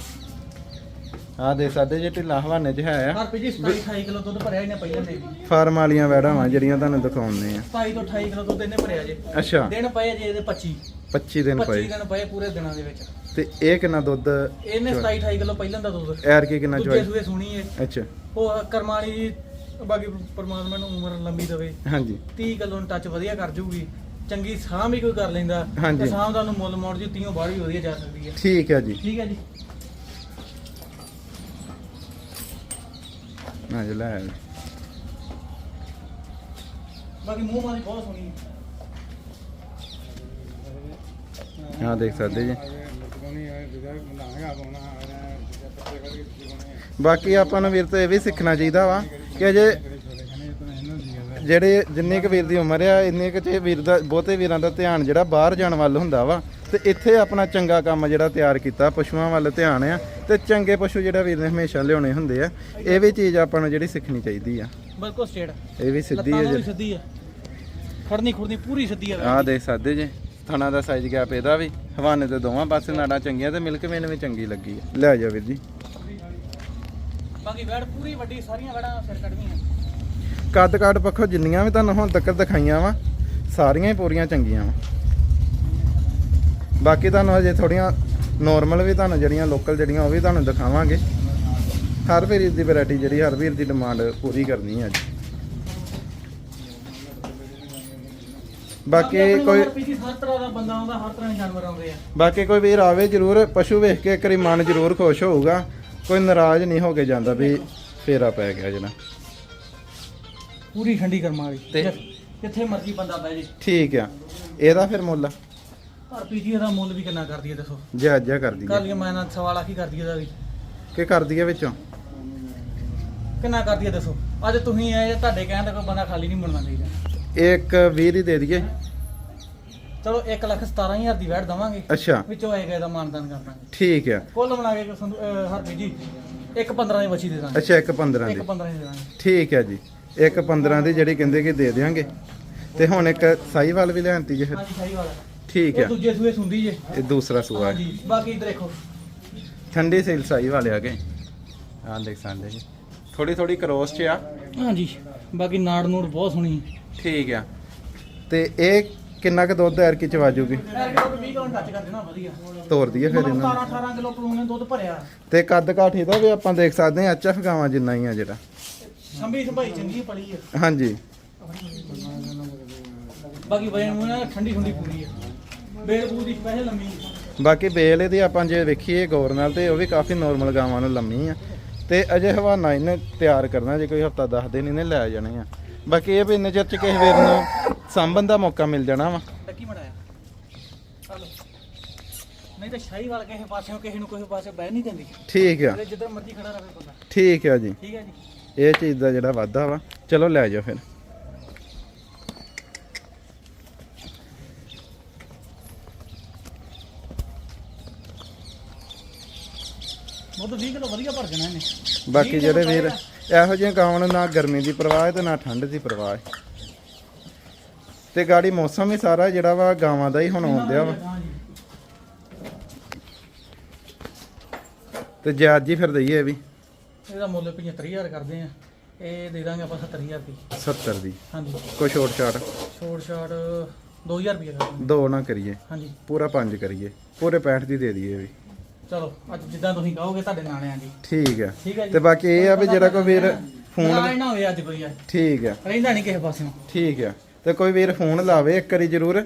ਆਹ ਦੇ ਸਕਦੇ ਜੇ ਢਿੱਲਾ ਹਵਾਨੇ 'ਚ ਹੈ ਆ ਹਰ ਪੀਜੀ 27 28 ਕਿਲੋ ਦੁੱਧ ਭਰਿਆ ਇਹਨੇ ਪਹਿਲਾਂ ਨੇ ਫਾਰਮ ਵਾਲੀਆਂ ਵੈੜਾਂ ਵਾਂ ਜਿਹੜੀਆਂ ਤੁਹਾਨੂੰ ਦਿਖਾਉਂਦੇ ਆ। 27 ਤੋਂ 28 ਕਿਲੋ ਦੁੱਧ ਇਹਨੇ ਭਰਿਆ ਜੇ। ਅੱਛਾ। ਦਿਨ ਪਏ ਜੇ ਇਹਦੇ 25 25 ਦਿਨ 25 ਪਏ। ਦਿਨ ਪਏ ਪੂਰੇ ਦਿਨਾਂ ਦੇ ਵਿੱਚ। ਤੇ ਇਹ ਕਿੰਨਾ ਦੁੱਧ ਇਹਨੇ 27 28 ਕਿਲੋ ਪਹਿਲਾਂ ਦਾ ਦੁੱਧ। ਐਰ ਕੀ ਕਿੰਨਾ ਦੂਜੇ ਚੋਈ ਸੂਏ ਸੁਣੀ ਹੈ ਅੱਛਾ। ਉਹ ਕਰਮਾਲੀ ਬਾਕੀ ਪਰਮਾਤਮਾ ਨੂੰ ਉਮਰ ਲੰਬੀ ਦੇਵੇ। ਹਾਂਜੀ। 30 ਕਿਲੋ ਨੂੰ ਟੱਚ ਵਧੀਆ ਕਰ ਜੂਗੀ। ਚੰਗੀ ਸਾਂਭ ਵੀ ਕੋਈ ਕਰ ਲੈਂਦਾ ਹਾਂਜੀ। ਤੇ ਸਾਂਭ ਦਾ ਨੂੰ ਮੁੱਲ ਮੋੜ ਜੀ ਤੀਓ ਬਾਹਰ ਵੀ ਵਧੀਆ ਜਾ ਸਕਦੀ ਹੈ ਠੀਕ ਹੈ ਜੀ। ਠੀਕ ਹੈ ਜੀ। ਨਾ ਜੀ ਲੈ ਆਓ। ਬਾਕੀ ਮੂੰਹ ਮਾਲੀ ਬਹੁਤ ਸੋਹਣੀ ਹੈ ਆਹ ਦੇਖ ਸਕਦੇ ਜੀ। ਬਾਕੀ ਆਪਾਂ ਨੂੰ ਵੀਰ ਤੋਂ ਇਹ ਵੀ ਸਿੱਖਣਾ ਚਾਹੀਦਾ ਵਾ ਕਿ ਜੇ ਜਿਹੜੇ ਜਿੰਨੇ ਕੁ ਵੀਰ ਦੀ ਉਮਰ ਆ ਇੰਨੇ ਕੁ ਚ ਵੀਰ ਦਾ ਬਹੁਤੇ ਵੀਰਾਂ ਦਾ ਧਿਆਨ ਜਿਹੜਾ ਬਾਹਰ ਜਾਣ ਵੱਲ ਹੁੰਦਾ ਵਾ ਤੇ ਇੱਥੇ ਆਪਣਾ ਚੰਗਾ ਕੰਮ ਜਿਹੜਾ ਤਿਆਰ ਕੀਤਾ ਪਸ਼ੂਆਂ ਵੱਲ ਧਿਆਨ ਆ ਤੇ ਚੰਗੇ ਪਸ਼ੂ ਜਿਹੜਾ ਵੀਰ ਨੇ ਹਮੇਸ਼ਾ ਲਿਆਉਣੇ ਹੁੰਦੇ ਆ ਇਹ ਵੀ ਚੀਜ਼ ਆਪਾਂ ਨੂੰ ਜਿਹੜੀ ਸਿੱਖਣੀ ਚਾਹੀਦੀ ਆ। ਬਿਲਕੁਲ ਸਟੇਟ। ਇਹ ਵੀ ਸਿੱਧੀ ਹੈ ਜਿਹੜੀ ਸਿੱਧੀ ਖੜਨੀ ਖੁਰਨੀ ਪੂਰੀ ਸਿੱਧੀ ਹੈ ਆਹ ਦੇਖ ਸਕਦੇ ਜੇ। ਥਣਾ ਦਾ ਸਾਈਜ਼ ਗੈਪ ਇਹਦਾ ਵੀ। ਹਵਾਨੇ ਤੇ ਦੋਵਾਂ ਪਾਸੇ ਨਾੜਾਂ ਚੰਗੀਆਂ ਤੇ ਮਿਲਕ ਮੇਨ ਵੀ ਚੰਗੀ ਲੱਗੀ ਆ। ਲੈ ਜਾ ਵੀਰ ਜੀ। ਬਾਕੀ ਵੈੜ ਪੂਰੀ ਵੱਡੀ ਸਾਰੀਆਂ ਵੈੜਾਂ ਸਿਰ ਕੱਢੀਆਂ ਕੱਦ ਕਾਠ ਪੱਖੋਂ ਜਿੰਨੀਆਂ ਵੀ ਤੁਹਾਨੂੰ ਹੁਣ ਤੱਕ ਦਿਖਾਈਆਂ ਵਾ ਸਾਰੀਆਂ ਹੀ ਪੂਰੀਆਂ ਚੰਗੀਆਂ ਵਾ। ਬਾਕੀ ਤੁਹਾਨੂੰ ਹਜੇ ਥੋੜੀਆਂ ਨੋਰਮਲ ਵੀ ਤੁਹਾਨੂੰ ਜਿਹੜੀਆਂ ਲੋਕਲ ਜਿਹੜੀਆਂ ਉਹ ਵੀ ਤੁਹਾਨੂੰ ਦਿਖਾਵਾਂਗੇ। ਹਰ ਵੀਰ ਦੀ ਵੈਰਾਈਟੀ ਜਿਹੜੀ ਹਰ ਵੀਰ ਦੀ ਡਿਮਾਂਡ ਪੂਰੀ ਕਰਨੀ ਹੈ ਅੱਜ। ਬਾਕੀ ਕੋਈ ਹਰ ਤਰ੍ਹਾਂ ਦਾ ਬੰਦਾ ਆਉਂਦਾ ਹਰ ਤਰ੍ਹਾਂ ਦੇ ਜਾਨਵਰ ਆਉਂਦੇ ਆ। ਬਾਕੀ ਕੋਈ ਵੀਰ ਆਵੇ ਜਰੂਰ ਪਸ਼ੂ ਵੇਖ ਕੇ ਇੱਕ ਵਾਰੀ ਮਨ ਜਰੂਰ ਖੁਸ਼ ਹੋਊਗਾ। ਕੋਈ ਨਾਰਾਜ਼ ਨਹੀਂ ਹੋ ਕੇ ਜਾਂਦਾ ਵੀ ਫੇਰਾ ਪੈ ਗਿਆ ਜਨਾ। ਪੂਰੀ ਠੰਡੀ ਕਰਮਾਂ ਵਾਲੀ। ਤੇ ਜਿੱਥੇ ਮਰਜ਼ੀ ਬੰਦਾ ਬਹਿ ਜੇ। ਠੀਕ ਆ। ਇਹਦਾ ਫਿਰ ਮੁੱਲ? ਪਰ ਪੀਜੀ ਦਾ ਮੁੱਲ ਵੀ ਕਿੰਨਾ ਕਰਦੀ ਹੈ ਦੱਸੋ ਜਾਇਜ਼ਾ ਕਰ ਕਰ ਦਈਏ। ਲਈ ਮੈਂ ਨਾ ਸਵਾਲ ਆਖੀ ਕਰਦੀ ਇਹਦਾ ਵੀ। ਕਿ ਕਰ ਦਈਏ ਵਿੱਚੋਂ? ਕਿੰਨਾ ਕਰਦੀ ਹੈ ਦੱਸੋ ਅੱਜ ਤੁਸੀਂ ਆਏ ਜੇ ਤੁਹਾਡੇ ਕਹਿਣ ਦਾ ਕੋਈ ਬੰਦਾ ਖਾਲੀ ਨਹੀਂ ਮੁੜਨਾ ਚਾਹੀਦਾ। ਇੱਕ 20 ਹੀ ਦੇ ਦਈਏ। ਚਲੋ 1 ਲੱਖ 17000 ਦੀ ਵੈਟ ਦਵਾਂਗੇ। ਅੱਛਾ। ਵਿੱਚੋਂ ਆਏਗਾ ਇਹਦਾ ਮਾਨਦਾਨ ਕਰ ਦਾਂਗੇ। ਠੀਕ ਆ ਕੁੱਲ ਬਣਾ ਕੇ ਹਰਪ੍ਰੀਤ ਜੀ ਇੱਕ 15 ਦੀ ਬੱਚੀ ਦੇ ਦਾਂਗੇ। ਅੱਛਾ ਇੱਕ 15 ਇੱਕ ਦੀ। 15 ਦੀ ਦੇ ਦਾਂਗੇ। ਠੀਕ ਹੈ ਜੀ। ਇੱਕ 15 ਦੀ ਜਿਹੜੀ ਕਹਿੰਦੇ ਕਿ ਦੇ ਦਿਆਂਗੇ। ਤੇ ਹੁਣ ਇੱਕ ਸਾਈਵਾਲ ਵੀ ਲੈਣਤੀ ਜੇ ਹਾਂਜੀ ਸਹੀ ਵਾਲਾ ਠੀਕ ਇਹ ਆ ਦੂਜੇ ਸੂਏ ਸੁੰਦੀ ਜੇ। ਇਹ ਦੂਸਰਾ ਸੂਆ ਹੈ। ਬਾਕੀ ਇੱਧਰ ਦੇਖੋ। ਠੰਡੀ ਸੇਲ ਸਾਈ ਵਾਲੇ ਆ ਗਏ। ਆਹ ਦੇਖ ਸਕਦੇ ਜੀ। ਥੋੜੀ ਥੋੜੀ ਕਰੋਸ ਚ ਆ। ਹਾਂਜੀ। ਬਾਕੀ ਨਾੜ ਨੂੜ ਬਹੁਤ ਸੋਹਣੀ। ਠੀਕ ਆ। ਤੇ ਇਹ ਕਿੰਨਾ ਕੁ ਦੁੱਧ ਐਰ ਕੀ ਚਵਾ ਜੂਗੀ? ਐਰ ਕਿਲੋ 20 ਕਿਲੋ ਟੱਚ ਕਰ ਦੇਣਾ ਵਧੀਆ। ਤੋਰ ਦਈਏ ਫਿਰ ਇਹਨਾਂ 17 18 ਕਿਲੋ ਪਲੂਨ ਨੇ ਦੁੱਧ ਭਰਿਆ। ਨੂੰ। ਤੇ ਕੱਦ ਕਾਠ ਇਹਦਾ ਵੀ ਆਪਾਂ ਦੇਖ ਸਕਦੇ ਹਾਂ ਐਚਐਫ ਗਾਵਾਂ ਜਿੰਨਾ ਹੀ ਆ ਜਿਹੜਾ। ਸੰਭੀ ਸੰਭਾਈ ਚੰਗੀ ਪਲੀ ਹੈ ਹਾਂਜੀ। ਬਾਕੀ ਵਜਨ ਨੂੰ ਨਾ ਠੰਡੀ ਠੰਡੀ ਪੂਰੀ ਹੈ ਬੇਲ ਬੂਲ ਦੀ ਪਹਿਲੇ ਲੰਮੀ। ਬਾਕੀ ਬੇਲ ਇਹਦੀ ਆਪਾਂ ਜੇ ਵੇਖੀਏ ਗੌਰ ਨਾਲ ਤੇ ਉਹ ਵੀ ਕਾਫੀ ਨਾਰਮਲ ਗਾਵਾਂ ਨੂੰ ਲੰਮੀ ਆ। ਤੇ ਅਜੇ ਹਵਾਨਾ ਇਹਨੇ ਤਿਆਰ ਕਰਨਾ ਜੇ ਕੋਈ ਹਫਤਾ 10 ਦਿਨ ਇਹਨੇ ਲੈ ਜਾਣੇ ਆ। ਬਾਕੀ ਇਹ ਵੀ ਇੰਨੇ ਚਿਰ ਚ ਕਿਸੇ ਵੀਰ ਨੂੰ ਸਾਂਭਣ ਦਾ ਮੌਕਾ ਮਿਲ ਜਾਣਾ ਵਾ। ਲੱਕੀ ਮੜਾਇਆ ਹਲੋ ਨਹੀਂ ਤਾਂ ਸ਼ਾਹੀ ਵਾਲ ਕਿਸੇ ਪਾਸਿਓਂ ਕਿਸੇ ਨੂੰ ਕਿਸੇ ਪਾਸੇ ਬਹਿ ਨਹੀਂ ਦਿੰਦੀ। ਠੀਕ ਆ। ਤੇ ਜਿੱਧਰ ਮਰਜ਼ੀ ਖੜਾ ਰਹੇ ਬੰਦਾ। ਠੀਕ ਆ ਜੀ। ਠੀਕ ਹੈ ਜੀ। ਇਹ ਚੀਜ਼ ਦਾ ਜਿਹੜਾ ਵਾਧਾ ਵਾ ਚਲੋ ਲੈ ਜਾਓ ਫਿਰ। ਦੁੱਧ 20 ਕਿਲੋ ਵਧੀਆ ਭਰ ਜਾਣਾ ਇਹਨੇ। ਬਾਕੀ ਜਿਹੜੇ ਵੀਰ ਇਹੋ ਜਿਹੇ ਗਾਵਾਂ ਨੂੰ ਨਾ ਗਰਮੀ ਦੀ ਪਰਵਾਹ ਹੈ ਤੇ ਨਾ ਠੰਡ ਦੀ ਪਰਵਾਹ ਹੈ। ਤੇ ਗਾੜੀ ਮੌਸਮ ਵੀ ਸਾਰਾ ਜਿਹੜਾ ਵਾ ਗਾਵਾਂ ਦਾ ਹੀ ਹੁਣ ਆਉਂਦਿਆ ਵਾ। ਤੇ ਜੀ ਫਿਰ ਦਈਏ ਇਹ ਵੀ। ਇਹਦਾ ਮੁੱਲ 75000 ਕਰਦੇ ਆ। ਇਹ ਦੇ ਦਾਂਗੇ ਆਪਾਂ 70000 ਦੀ। 70 ਦੀ। ਹਾਂਜੀ ਕੋਈ ਛੋਟ ਛਾਟ? ਛੋੜ ਛਾੜ 2000 ਰੁਪਏ ਦਾਂਗੇ ਦੋ ਨਾ ਕਰੀਏ। ਹਾਂਜੀ ਪੂਰਾ ਪੰਜ ਕਰੀਏ। ਪੂਰੇ 65 ਦੀ ਦੇ ਦਈਏ ਇਹ ਵੀ। ਚਲੋ ਅੱਜ ਜਿੱਦਾਂ ਤੁਸੀਂ ਕਹੋਗੇ ਤੁਹਾਡੇ ਨਾਲ ਆ ਜੀ ਠੀਕ ਆ ਠੀਕ ਹੈ ਜੀ। ਤੇ ਬਾਕੀ ਇਹ ਆ ਵੀ ਜਿਹੜਾ ਕੋਈ ਵੀਰ ਫੋਨ ਨਾ ਹੋਵੇ ਅੱਜ ਕੋਈ ਅੱਜ। ਠੀਕ ਆ ਰਹਿੰਦਾ ਨਹੀਂ ਕਿਸੇ ਪਾਸਿਓਂ। ਠੀਕ ਆ ਤੇ ਕੋਈ ਵੀਰ ਫੋਨ ਲਾਵੇ ਇੱਕ ਵਾਰੀ ਜ਼ਰੂਰ।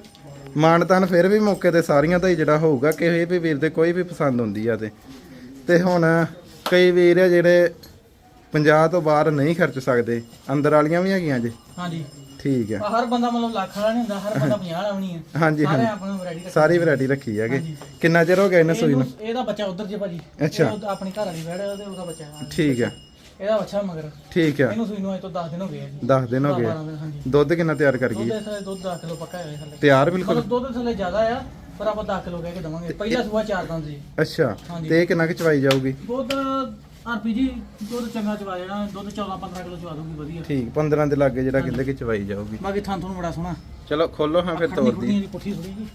ਮਾਨਤਾਨ ਫਿਰ ਵੀ ਮੌਕੇ ਤੇ ਸਾਰੀਆਂ ਦਾ ਹੀ ਜਿਹੜਾ ਹੋਊਗਾ ਕਿਸੇ ਵੀ ਵੀਰ ਦੇ ਕੋਈ ਵੀ ਪਸੰਦ ਹੁੰਦੀ ਆ ਤੇ। ਤੇ ਹੁਣ ਕਈ ਵੀਰ ਆ ਜਿਹੜੇ 50 ਤੋਂ ਬਾਹਰ ਨਹੀਂ ਖਰਚ ਸਕਦੇ। ਅੰਦਰ ਵਾਲੀਆਂ ਵੀ ਹੈਗੀਆਂ ਜੀ। ਹਾਂਜੀ। ਠੀਕ ਆਹ ਹਰ ਬੰਦਾ ਮਤਲਬ ਲੱਖ ਵਾਲਾ ਨਹੀਂ ਹੁੰਦਾ ਹਰ ਬੰਦਾ 50 ਵਾਲਾ ਨਹੀਂ ਹੈ। ਹਾਂਜੀ ਸਾਰੇ ਹਾਂਜੀ। ਆਪਣੇ ਰੈਡੀ ਸਾਰੀ ਵੈਰਾਈਟੀ ਰੱਖੀ ਹੈਗੇ। ਕਿੰਨਾ ਚਿਰ ਹੋ ਗਿਆ ਇਹਨੂੰ ਸੂਈ ਨੂੰ? ਇਹਦਾ ਬੱਚਾ ਉਧਰ ਜੇ ਭਾਜੀ। ਅੱਛਾ। ਉਹ ਆਪਣੀ ਘਰ ਵਾਲੀ ਬੈੜ ਉਹਦੇ ਉਹਦਾ ਬੱਚਾ ਹੈ। ਠੀਕ ਆ ਇਹਦਾ ਬੱਚਾ ਮਗਰ। ਠੀਕ ਆ ਇਹਨੂੰ ਸੂਈ ਨੂੰ ਅਜੇ ਤੋਂ 10 ਦਿਨ ਹੋ ਗਏ ਜੀ। 10 ਦਿਨ ਹੋ ਗਏ। 12 ਦਿਨ ਹਾਂਜੀ। ਦੁੱਧ ਕਿੰਨਾ ਤਿਆਰ ਕਰ ਗਈ? ਦੁੱਧ ਇਸ ਵੇਲੇ ਦੁੱਧ 10 ਕਿਲੋ ਪੱਕਾ ਹੈ ਥੱਲੇ। ਤਿਆਰ ਬਿਲਕੁਲ? ਦੁੱਧ ਥੱਲੇ ਜ਼ਿਆਦਾ ਆ ਪਰ ਆਪਾਂ 10 ਕਿਲੋ ਕਹਿ ਕੇ ਦਵਾਂਗੇ। ਪਹਿਲਾ ਸੂਆ ਚਾਰ ਦੰਦ ਸੀ ਅੱਛਾ। ਤੇ ਕਿੰਨਾ ਕੁ ਚਵਾਈ ਜਾਊਗੀ? ਦੁੱਧ ਆਰਪੀਜੀ ਦੁੱਧ ਚੰਗਾ ਚਵਾ ਜਾਣਾ ਦੁੱਧ 14 15 ਕਿਲੋ ਚਵਾ ਦੂਗੀ ਵਧੀਆ। ਠੀਕ 15 ਦੇ ਲਾਗੇ ਜਿਹੜਾ ਕਹਿੰਦੇ ਕਿ ਚਵਾਈ ਜਾਊਗੀ। ਬਾਕੀ ਥਾਂ ਤੁਹਾਨੂੰ ਬੜਾ ਸੋਹਣਾ। ਚਲੋ ਖੋਲੋ ਹਾਂ ਫਿਰ ਖੜਨੀ ਤੋਰ ਖੁਰਨੀ ਦੀ। ਦੀ ਪੁੱਠੀ ਥੋੜੀ ਜੀ।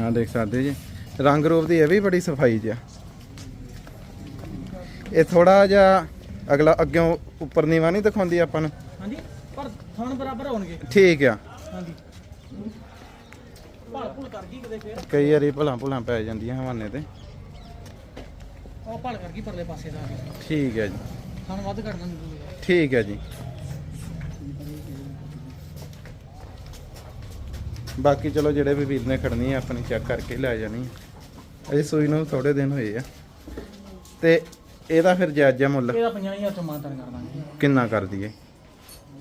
ਆ ਦੇਖ ਸਕਦੇ ਜੀ। ਰੰਗ ਰੂਪ ਦੀ ਇਹ ਵੀ ਬੜੀ ਸਫ਼ਾਈ ਜਿਆ ਇਹ ਥੋੜਾ ਜਿਹਾ ਅਗਲਾ ਅੱਗਿਓਂ ਉੱਪਰ ਨੀਵਾ ਨਹੀਂ ਦਿਖਾਉਂਦੀ ਆਪਾਂ ਨੂੰ। ਹਾਂਜੀ ਪਰ ਥਾਂ ਬਰਾਬਰ ਹੋਣਗੇ। ਠੀਕ ਆ। ਹਾਂਜੀ। ਭਾਲ ਭੁਲ ਕਰ ਗਈ ਕਿਤੇ ਫੇਰ। ਕਈ ਵਾਰੀ ਭਲਾਂ ਭੁਲਾਂ ਪੈ ਜਾਂਦੀਆਂ ਹਵਾਨੇ ਤੇ। ਉਹ ਭਾਲ ਕਰ ਗਈ ਪਰਲੇ ਪਾਸੇ ਦਾ ਠੀਕ ਹੈ ਜੀ। ਥਾਂ ਵੱਧ ਘਟਣਾ ਨਹੀਂ ਠੀਕ ਹੈ ਜੀ। ਬਾਕੀ ਚਲੋ ਜਿਹੜੇ ਵੀ ਵੀਰ ਨੇ ਖੜਨੀ ਆ ਆਪਣੀ ਚੈੱਕ ਕਰਕੇ ਲੈ ਜਾਣੀ ਅਜੇ ਸੂਈ ਨੂੰ ਥੋੜੇ ਦਿਨ ਹੋਏ ਆ। ਤੇ ਇਹਦਾ ਫਿਰ ਜਾਇਜ਼ਾ ਮੁੱਲ? ਇਹਦਾ 50000 ਤੋਂ ਮਾਨਤਨ ਕਰ ਦਾਂਗੇ। ਕਿੰਨਾ ਕਰ ਦਈਏ?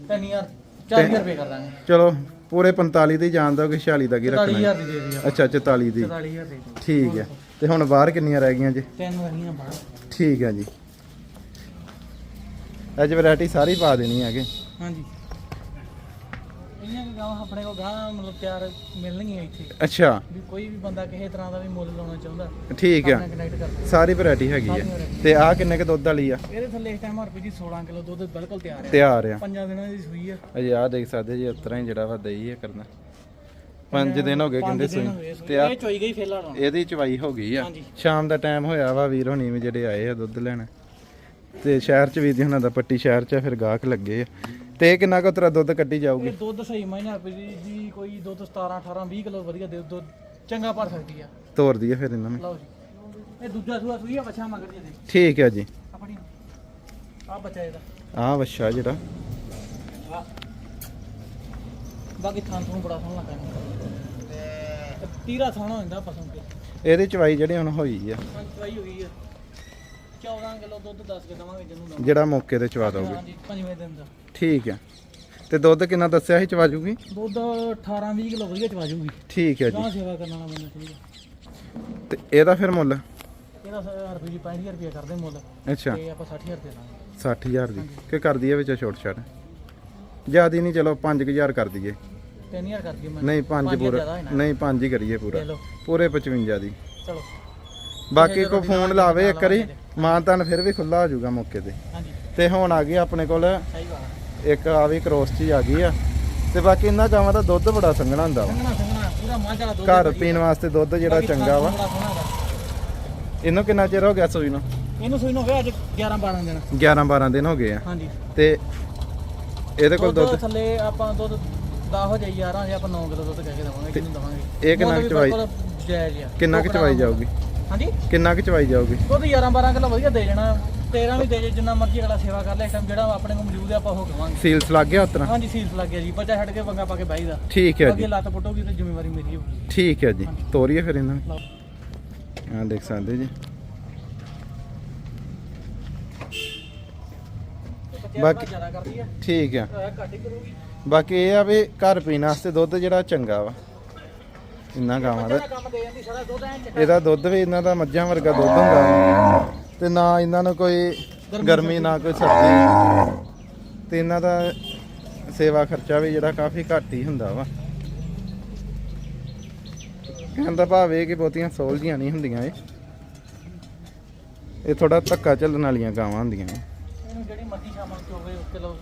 3000 4000 ਰੁਪਏ ਕਰ ਦਾਂਗੇ। ਚਲੋ ਪੂਰੇ 45 ਦੀ ਜਾਣ ਦੋ ਕਿ 46 ਦਾ ਕੀ ਰੱਖਣਾ 40000 ਦੀ ਦੇ ਦਿਆ ਅੱਛਾ 44 ਦੀ। 40000 ਦੇ ਦਿਓ। ਠੀਕ ਹੈ। ਤੇ ਹੁਣ ਬਾਹਰ ਕਿੰਨੀਆਂ ਰਹਿ ਗਈਆਂ ਜੀ? ਤਿੰਨ ਰਹੀਆਂ ਬਾਹਰ। ਠੀਕ ਹੈ ਜੀ। ਅੱਜ ਵੈਰਾਈਟੀ ਸਾਰੀ ਪਾ ਦੇਣੀ ਹੈਗੇ। ਹਾਂਜੀ। ਕੋ ਗਾਂ ਆਪਣੇ ਕੋ ਗਾਂ ਮਤਲਬ ਤਿਆਰ ਮਿਲਣਗੀਆਂ ਇੱਥੇ। ਅੱਛਾ। ਵੀ ਕੋਈ ਵੀ ਬੰਦਾ ਕਿਸੇ ਤਰ੍ਹਾਂ ਦਾ ਵੀ ਮੁੱਲ ਲਾਉਣਾ ਚਾਹੁੰਦਾ ਠੀਕ ਆ। ਆਪਣੇ ਕਨੈਕਟ ਕਰ ਸਕਦਾ। ਸਾਰੀ ਵੈਰਾਈਟੀ ਹੈਗੀ ਆ। ਤੇ ਆਹ ਕਿੰਨੇ ਕ ਦੁੱਧ ਵਾਲੀ ਆ? ਇਹਦੇ ਥੱਲੇ ਇਸ ਟਾਈਮ ਹਰਪੀ ਜੀ 16 ਕਿਲੋ ਦੁੱਧ ਬਿਲਕੁਲ ਤਿਆਰ ਹੈ ਤਿਆਰ ਆ। ਪੰਜਾਂ ਦਿਨਾਂ ਦੀ ਸੂਈ ਆ। ਅਜੇ ਆਹ ਦੇਖ ਸਕਦੇ ਜੀ ਉਤਰਾ ਹੀ ਜਿਹੜਾ ਵਾ ਦਈ ਹੈ ਕਰਨਾ। ਪੰਜ ਦਿਨ ਹੋ ਗਏ ਕਹਿੰਦੇ ਸੂਈ। ਸੂਈ। ਤੇ ਆ ਇਹ ਚੋਈ ਗਈ ਫੇਲਾ ਲਾਉਣਾ। ਇਹਦੀ ਚਵਾਈ ਹੋ ਗਈ ਆ। ਸ਼ਾਮ ਦਾ ਟਾਈਮ ਹੋਇਆ ਵਾ ਵੀਰ ਹੋਣੀ ਵੀ ਜਿਹੜੇ ਆਏ ਆ ਦੁੱਧ ਲੈਣ। ਤੇ ਸ਼ਹਿਰ ਚ ਵੀ ਦੀ ਉਹਨਾਂ ਦਾ ਪੱਟੀ ਸ਼ਹਿਰ ਚ ਆ, ਫਿਰ ਗਾਹਕ ਲੱਗੇ ਆ। ਤੇ ਇਹ ਕਿੰਨਾ ਕੁ ਉਤਰਾ ਦੁੱਧ ਕੱਢੀ ਜਾਊਗੀ? ਇਹ ਦੁੱਧ ਸਹੀ ਮਾਇਨੇ ਹਰਪੀ ਜੀ ਜੀ ਕੋਈ ਦੁੱਧ 17 18 20 ਕਿਲੋ ਵਧੀਆ ਦੇ ਦੁੱਧ ਚੰਗਾ ਭਰ ਸਕਦੀ ਆ। ਤੋਰ ਦਈਏ ਫਿਰ ਇਹਨਾਂ ਨੂੰ। ਲਓ ਜੀ। ਇਹ ਦੂਜਾ ਸੂਆ ਸੂਈ ਆ ਬੱਚਾ ਮਗਰ ਜੀ ਦੇ। ਠੀਕ ਹੈ ਜੀ। ਆਪਣੀ। ਆ ਬੱਚਾ ਇਹਦਾ। ਆਹ ਵੱਛਾ ਜਿਹੜਾ। ਆਹ। ਬਾਕੀ ਥਾਂ ਤੁਹਾਨੂੰ ਬੜਾ ਸੋਹਣਾ ਲੱਗਾ ਤੀਰਾ ਸੋਹਣਾ ਹੁੰਦਾ ਪਸੰਦ ਤੇ ਇਹਦੀ ਚਵਾਈ ਜਿਹੜੀ ਹੁਣ ਹੋਈ ਆ। ਚਵਾਈ ਹੋ ਗਈ ਆ। 14 ਕਿਲੋ ਦੁੱਧ ਦੱਸ ਕੇ ਦਵਾਂਗੇ ਜਿਹਨੂੰ ਦਵਾਂਗੇ ਜਿਹੜਾ ਮੌਕੇ ਤੇ ਚਵਾ ਦੋਗੇ। ਹਾਂਜੀ ਪੰਜਵੇਂ ਦਿਨ ਦਾ। ਠੀਕ ਆ ਤੇ ਦੁੱਧ ਕਿੰਨਾ ਦੱਸਿਆ ਸੀ ਚਵਾ ਜੂਗੀ? ਦੁੱਧ 18 20 ਕਿਲੋ ਵਧੀਆ ਚਵਾ ਜੂਗੀ। ਠੀਕ ਹੈ ਜੀ। ਗਾਂ ਸੇਵਾ ਕਰਨ ਵਾਲਾ ਬੰਦਾ ਠੀਕ ਤੇ ਇਹਦਾ ਫਿਰ ਮੁੱਲ? ਇਹਦਾ ਰੁਪਏ ਦੀ 65000 ਰੁਪਏ ਕਰਦੇ ਮੁੱਲ। ਅੱਛਾ। ਤੇ ਆਪਾਂ 60000 ਦੇ ਦਾਂਗੇ 60000 ਦੀ। ਕਿ ਕਰਦੀ ਹੈ ਵਿੱਚ ਛੋਟ ਛਾਟ? ਜਿਆਦੀ ਨਹੀਂ ਚਲੋ 5000 ਕਰ ਦਈਏ। 3000 ਕਰ ਦਈਏ ਮੈਂ ਨਹੀਂ 5 ਪੰਜ ਪੂਰਾ ਜ਼ਿਆਦਾ ਹੈ ਨਾ। ਨਹੀਂ 5 ਹੀ ਕਰੀਏ ਪੂਰਾ। ਲੈ ਲਓ। ਪੂਰੇ 55 ਦੀ। ਚਲੋ। ਬਾਕੀ ਕੋ ਫੋਨ ਲਾਵੇ ਇੱਕ ਵਾਰੀ ਮਾਨਤਾਨ ਫਿਰ ਵੀ ਖੁੱਲਾ ਹੋ ਜਾਊਗਾ ਮੌਕੇ ਤੇ। ਹਾਂਜੀ। ਤੇ ਹੁਣ ਆ ਗਈ ਆਪਣੇ ਕੋਲ ਸਹੀ ਗੱਲ ਹੈ ਇੱਕ ਆ ਵੀ ਕ੍ਰੋਸ ਚ ਹੀ ਆ ਗਈ ਆ। ਤੇ ਬਾਕੀ ਇਹਨਾਂ ਗਾਵਾਂ ਦਾ ਦੁੱਧ ਬੜਾ ਸੰਘਣਾ ਹੁੰਦਾ ਵਾ। ਪੂਰਾ ਦੁੱਧ ਘਰ ਪੀਣ ਵਾਸਤੇ ਦੁੱਧ ਜਿਹੜਾ ਚੰਗਾ ਵਾ। ਇਹਨੂੰ ਕਿੰਨਾ ਚਿਰ ਹੋ ਗਿਆ ਸੂਈ ਨੂੰ? ਇਹਨੂੰ ਸੂਈ ਨੂੰ ਹੋਇਆ ਅੱਜ 11 12 ਦਿਨ। 11 12 ਦਿਨ ਹੋ ਗਏ ਆ। ਹਾਂਜੀ। ਤੇ ਇਹਦੇ ਕੋਲ ਦੁੱਧ ਥੱਲੇ ਆਪਾਂ ਦੁੱਧ 10 ਹੋ ਜਾਈ 11 ਜੇ ਆਪਾਂ 9 ਕਿਲੋ ਦੁੱਧ ਕਹਿ ਕੇ ਦਵਾਂਗੇ ਕਿੰਨੂੰ ਦਵਾਂਗੇ? ਇਹ ਕਿੰਨਾ ਕੁ ਚਵਾਈ ਕਿੰਨਾ ਕੁ ਚਵਾਈ ਜਾਊਗੀ? ਹਾਂਜੀ। ਕਿੰਨਾ ਕੁ ਚਵਾਈ ਜਾਊਗੀ? ਦੁੱਧ 11 12 ਕਿਲੋ ਵਧੀਆ ਦੇ ਜਾਣਾ। 13 ਵੀ ਦੇ ਜੇ ਜਿੰਨਾ ਮਰਜ਼ੀ ਅਗਲਾ ਸੇਵਾ ਕਰ ਲੈ ਇਸ ਟਾਈਮ ਜਿਹੜਾ ਆਪਣੇ ਕੋਲ ਮੌਜੂਦ ਹੈ ਆਪਾਂ ਉਹ ਖਵਾਂਗੇ ਸੀਲਸ ਲੱਗ ਗਿਆ ਉਤਰਾ? ਹਾਂਜੀ ਸੀਲਸ ਲੱਗ ਗਿਆ ਜੀ ਬੱਚਾ ਛੱਡ ਕੇ ਵੰਗਾ ਪਾ ਕੇ ਬਾਈ ਦਾ ਠੀਕ ਹੈ ਅੱਗੇ ਜੀ। ਲੱਤ ਪੁੱਟੋਗੀ ਤੇ ਜ਼ਿੰਮੇਵਾਰੀ ਮੇਰੀ ਹੋਊਗੀ। ਠੀਕ ਹੈ ਜੀ ਤੋਰੀਏ ਫਿਰ ਇਹਨਾਂ ਲਓ। ਨੂੰ ਆ ਦੇਖ ਸਕਦੇ ਜੀ। ਬੱਚਿਆਂ ਬਾਕੀ- ਜ਼ਿਆਦਾ ਕਰਦੀ ਠੀਕ ਇਹ ਘੱਟ ਹੀ ਕਰੂਗੀ। ਬਾਕੀ ਇਹ ਆ ਵੀ ਘਰ ਪੀਣ ਵਾਸਤੇ ਦੁੱਧ ਜਿਹੜਾ ਚੰਗਾ ਵਾ। ਇੰਨਾ ਗਾਵਾਂ ਦਾ। ਬੱਚਿਆਂ ਦਾ ਕੰਮ ਦੇ ਜਾਂਦੀ ਸਾਰਾ ਦੁੱਧ ਐ ਚੱਕਾ ਇਹਦਾ ਦੁੱਧ ਵੀ ਇਹਨਾਂ ਦਾ ਮੱਝਾਂ ਵਰਗਾ ਦੁੱਧ ਹੁੰਦਾ। ਤੇ ਨਾ ਇਹਨਾਂ ਨੂੰ ਕੋਈ ਗਰਮੀ, ਨਾ ਕੋਈ ਸਰਦੀ। ਤੇ ਇਹਨਾਂ ਦਾ ਸੇਵਾ ਖਰਚਾ ਵੀ ਜਿਹੜਾ ਕਾਫੀ ਘੱਟ ਹੀ ਹੁੰਦਾ ਵਾ। ਕਹਿੰਦਾ ਭਾਵ ਇਹ ਕਿ ਬਹੁਤੀਆਂ ਸੋਲਝੀਆਂ ਨਹੀਂ ਹੁੰਦੀਆਂ ਇਹ। ਇਹ ਥੋੜਾ ਧੱਕਾ ਚੱਲਣ ਵਾਲੀਆਂ ਗਾਵਾਂ ਹੁੰਦੀਆਂ ਇਹ। ਇਹਨੂੰ ਜਿਹੜੀ ਮਰਜ਼ੀ ਸ਼ਾਮਾਂ ਨੂੰ ਚੋਵੇ ਕਿਲੋ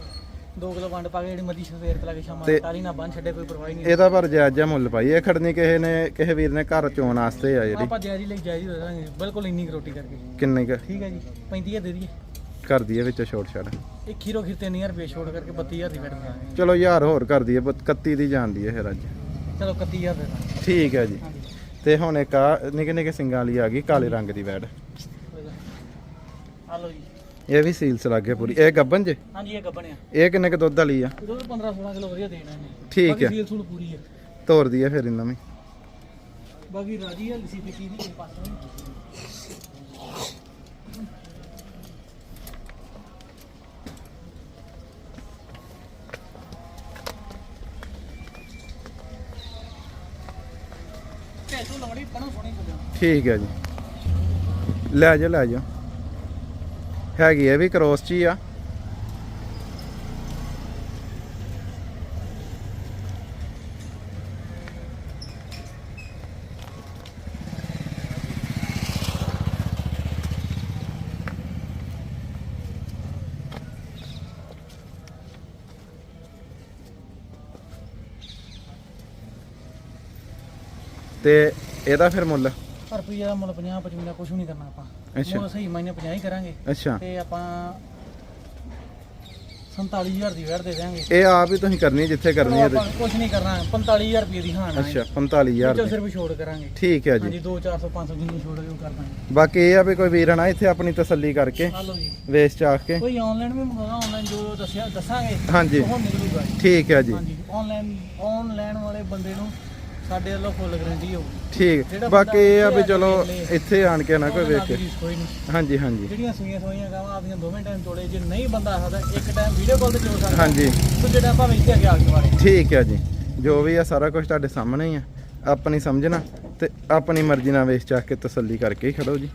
2 ਕਿਲੋ ਵੰਡ ਪਾ ਕੇ ਜਿਹੜੀ ਮਰਜ਼ੀ ਸਵੇਰ ਤੇ ਲਾ ਕੇ ਸ਼ਾਮਾਂ ਤੇ- ਨੂੰ ਤਾਲੀ ਨਾ ਬੰਨ ਛੱਡੇ ਕੋਈ ਪਰਵਾਹ ਹੀ ਨਹੀਂ। ਇਹਦਾ ਪਰ ਜਾਇਜ਼ ਮੁੱਲ ਪਾਈ ਇਹ ਖੜਨੀ ਕਿਸੇ ਨੇ ਕਿਸੇ ਵੀਰ ਨੇ ਘਰ ਚੋਣ ਵਾਸਤੇ ਆ ਜਿਹੜੀ। ਆਪਾਂ ਜਾਇਜ਼ ਲਈ ਜਾਇਜ਼ ਹੀ ਦਾਂਗੇ। ਬਿਲਕੁਲ ਇੰਨੀ ਕੁ ਰੋਟੀ ਕਰਕੇ। ਕਿੰਨੇ ਕ? ਠੀਕ ਹੈ ਜੀ। 35000 ਦੇ ਦਈਏ। ਕਰਦੀ ਹੈ ਵਿੱਚ ਛੋਟ ਛੜ ਇੱਕ ਖੀਰੋ ਖੀਰ 3000 ਰੁਪਏ ਛੋੜ ਕਰਕੇ 32000 ਦੀ ਵੈਟ ਦਾਂਗੇ ਚਲੋ ਯਾਰ ਹੋਰ ਕਰਦੀ ਹੈ 31 ਦੀ ਜਾਂਦੀ ਹੈ ਫਿਰ ਅੱਜ। ਚਲੋ 31000 ਦੇ ਦਾਂਗੇ। ਠੀਕ ਹੈ ਜੀ। ਤੇ ਹੁਣ ਇੱਕ ਆ ਨਿੱਕੇ ਨਿੱਕੇ ਸਿੰਗਾਂ ਵਾਲੀ ਆ ਗਈ ਕਾਲੇ ਰੰਗ ਦੀ ਵੈੜ ਆ ਲਓ ਜੀ। ਇਹ ਵੀ ਸੀਲਸ ਲੱਗੇ ਪੂਰੀ। ਇਹ ਗੱਬਨ ਜੇ? ਹਾਂਜੀ ਇਹ ਗੱਬਣਿਆ ਇਹ ਕਿੰਨੇ ਕ ਦੁੱਧ ਵਾਲੀ ਆ? ਇਹਦੋਂ 15 16 ਕਿਲੋ ਵਧੀਆ ਦੇਣਾ ਇਹਨੇ। ਠੀਕ ਹੈ। ਸੀਲ ਸੂਲ ਪੂਰੀ ਹੈ ਤੋਰਦੀ ਹੈ ਫਿਰ ਇਹਨਾਂ ਵੀ ਬਾਕੀ ਰਾਜੀ ਹੈ ਲਿਸੀ ਤੇ ਕੀ ਦੀ ਪਾਸੇ ਠੀਕ ਹੈ ਜੀ। ਲੈ ਜਾ ਲੈ ਜਾ ਹੈਗੀ ਇਹ ਵੀ ਕ੍ਰੋਸ ਚ ਹੀ ਆ। ਤੇ ਇਹਦਾ ਫਿਰ ਮੁੱਲ? ਰੁਪਈਆ ਦਾ ਮੁੱਲ 50 55 ਕੁਝ ਨਹੀਂ ਕਰਨਾ ਆਪਾਂ। ਅੱਛਾ। ਮੁੱਲ ਸਹੀ ਮਾਇਨੇ 50 ਹੀ ਕਰਾਂਗੇ। ਅੱਛਾ। ਤੇ ਆਪਾਂ 47000 ਦੀ ਵੈਟ ਦੇ ਦੇਵਾਂਗੇ ਇਹ ਆਪ ਹੀ ਤੁਸੀਂ ਕਰਨੀ ਜਿੱਥੇ ਕਰਨੀ ਹੈ ਤੇ ਕੁਝ ਨਹੀਂ ਕਰਨਾ 45000 ਰੁਪਏ ਦੀ ਹਾਨ ਅੱਛਾ 45000 ਵਿੱਚੋਂ ਦੀ। ਸਿਰਫ ਛੋੜ ਕਰਾਂਗੇ। ਠੀਕ ਹੈ ਜੀ। ਹਾਂਜੀ 2 400 500 ਜਿੰਨੀ ਛੋੜ ਉਹ ਕਰ ਦਾਂਗੇ। ਬਾਕੀ ਇਹ ਆ ਵੀ ਕੋਈ ਵੀਰ ਨਾ ਇੱਥੇ ਆਪਣੀ ਤਸੱਲੀ ਕਰਕੇ ਆ ਲਓ ਜੀ। ਵੇਚ ਚਾਖ ਕੇ। ਕੋਈ ਆਨਲਾਈਨ ਵੀ ਮੰਗਾਉਣਾ ਆਨਲਾਈਨ ਜੋ ਜੋ ਦੱਸਿਆ ਦੱਸਾਂਗੇ। ਹਾਂਜੀ। ਉਹ ਨਿਕਲੂਗਾ। ਜੀ। ਠੀਕ ਹੈ ਜੀ। ਹਾਂਜੀ ਆਨਲਾਈਨ ਆਨਲਾਈਨ ਵਾਲੇ ਬੰਦੇ ਨੂੰ ਸਾਡੇ ਵੱਲੋਂ ਫੁੱਲ ਗਰੰਟੀ ਹੋਊ ਠੀਕ ਜਿਹੜਾ ਬਾਕੀ ਇਹ ਆ ਵੀ ਬੰਦਾ ਚਲੋ ਇੱਥੇ ਆ ਆਣ ਕੇ ਨਾ ਕੋਈ ਵੇਖ ਨਾਲ ਕੇ ਦੀ ਰੀਸ ਕੋਈ ਨਹੀਂ। ਹਾਂਜੀ ਹਾਂਜੀ। ਜਿਹੜੀਆਂ ਸੂਈਆਂ ਸੂਈਆਂ ਗਾਵਾਂ ਆਪਦੀਆਂ ਦੋਵੇਂ ਟਾਈਮ ਤੋੜੇ ਜੇ ਨਹੀਂ ਬੰਦਾ ਸਕਦਾ ਇੱਕ ਟਾਈਮ ਵੀਡੀਓ ਕਾਲ ਤੇ ਚੋ ਸਕਦਾ ਹਾਂਜੀ। ਤੇ ਜਿਹੜਾ ਭਾਵੇਂ ਇੱਥੇ ਆ ਕੇ ਵਾਲੇ ਠੀਕ ਹੈ ਜੀ। ਜੋ ਵੀ ਆ ਸਾਰਾ ਕੁਝ ਤੁਹਾਡੇ ਸਾਹਮਣੇ ਹੀ ਆ। ਆਪਣੀ ਸਮਝਣਾ ਤੇ ਆਪਣੀ ਮਰਜ਼ੀ ਨਾਲ ਵੇਚ ਚਾਖ ਕੇ ਤਸੱਲੀ ਕਰਕੇ ਹੀ ਖੜੋ ਜੀ।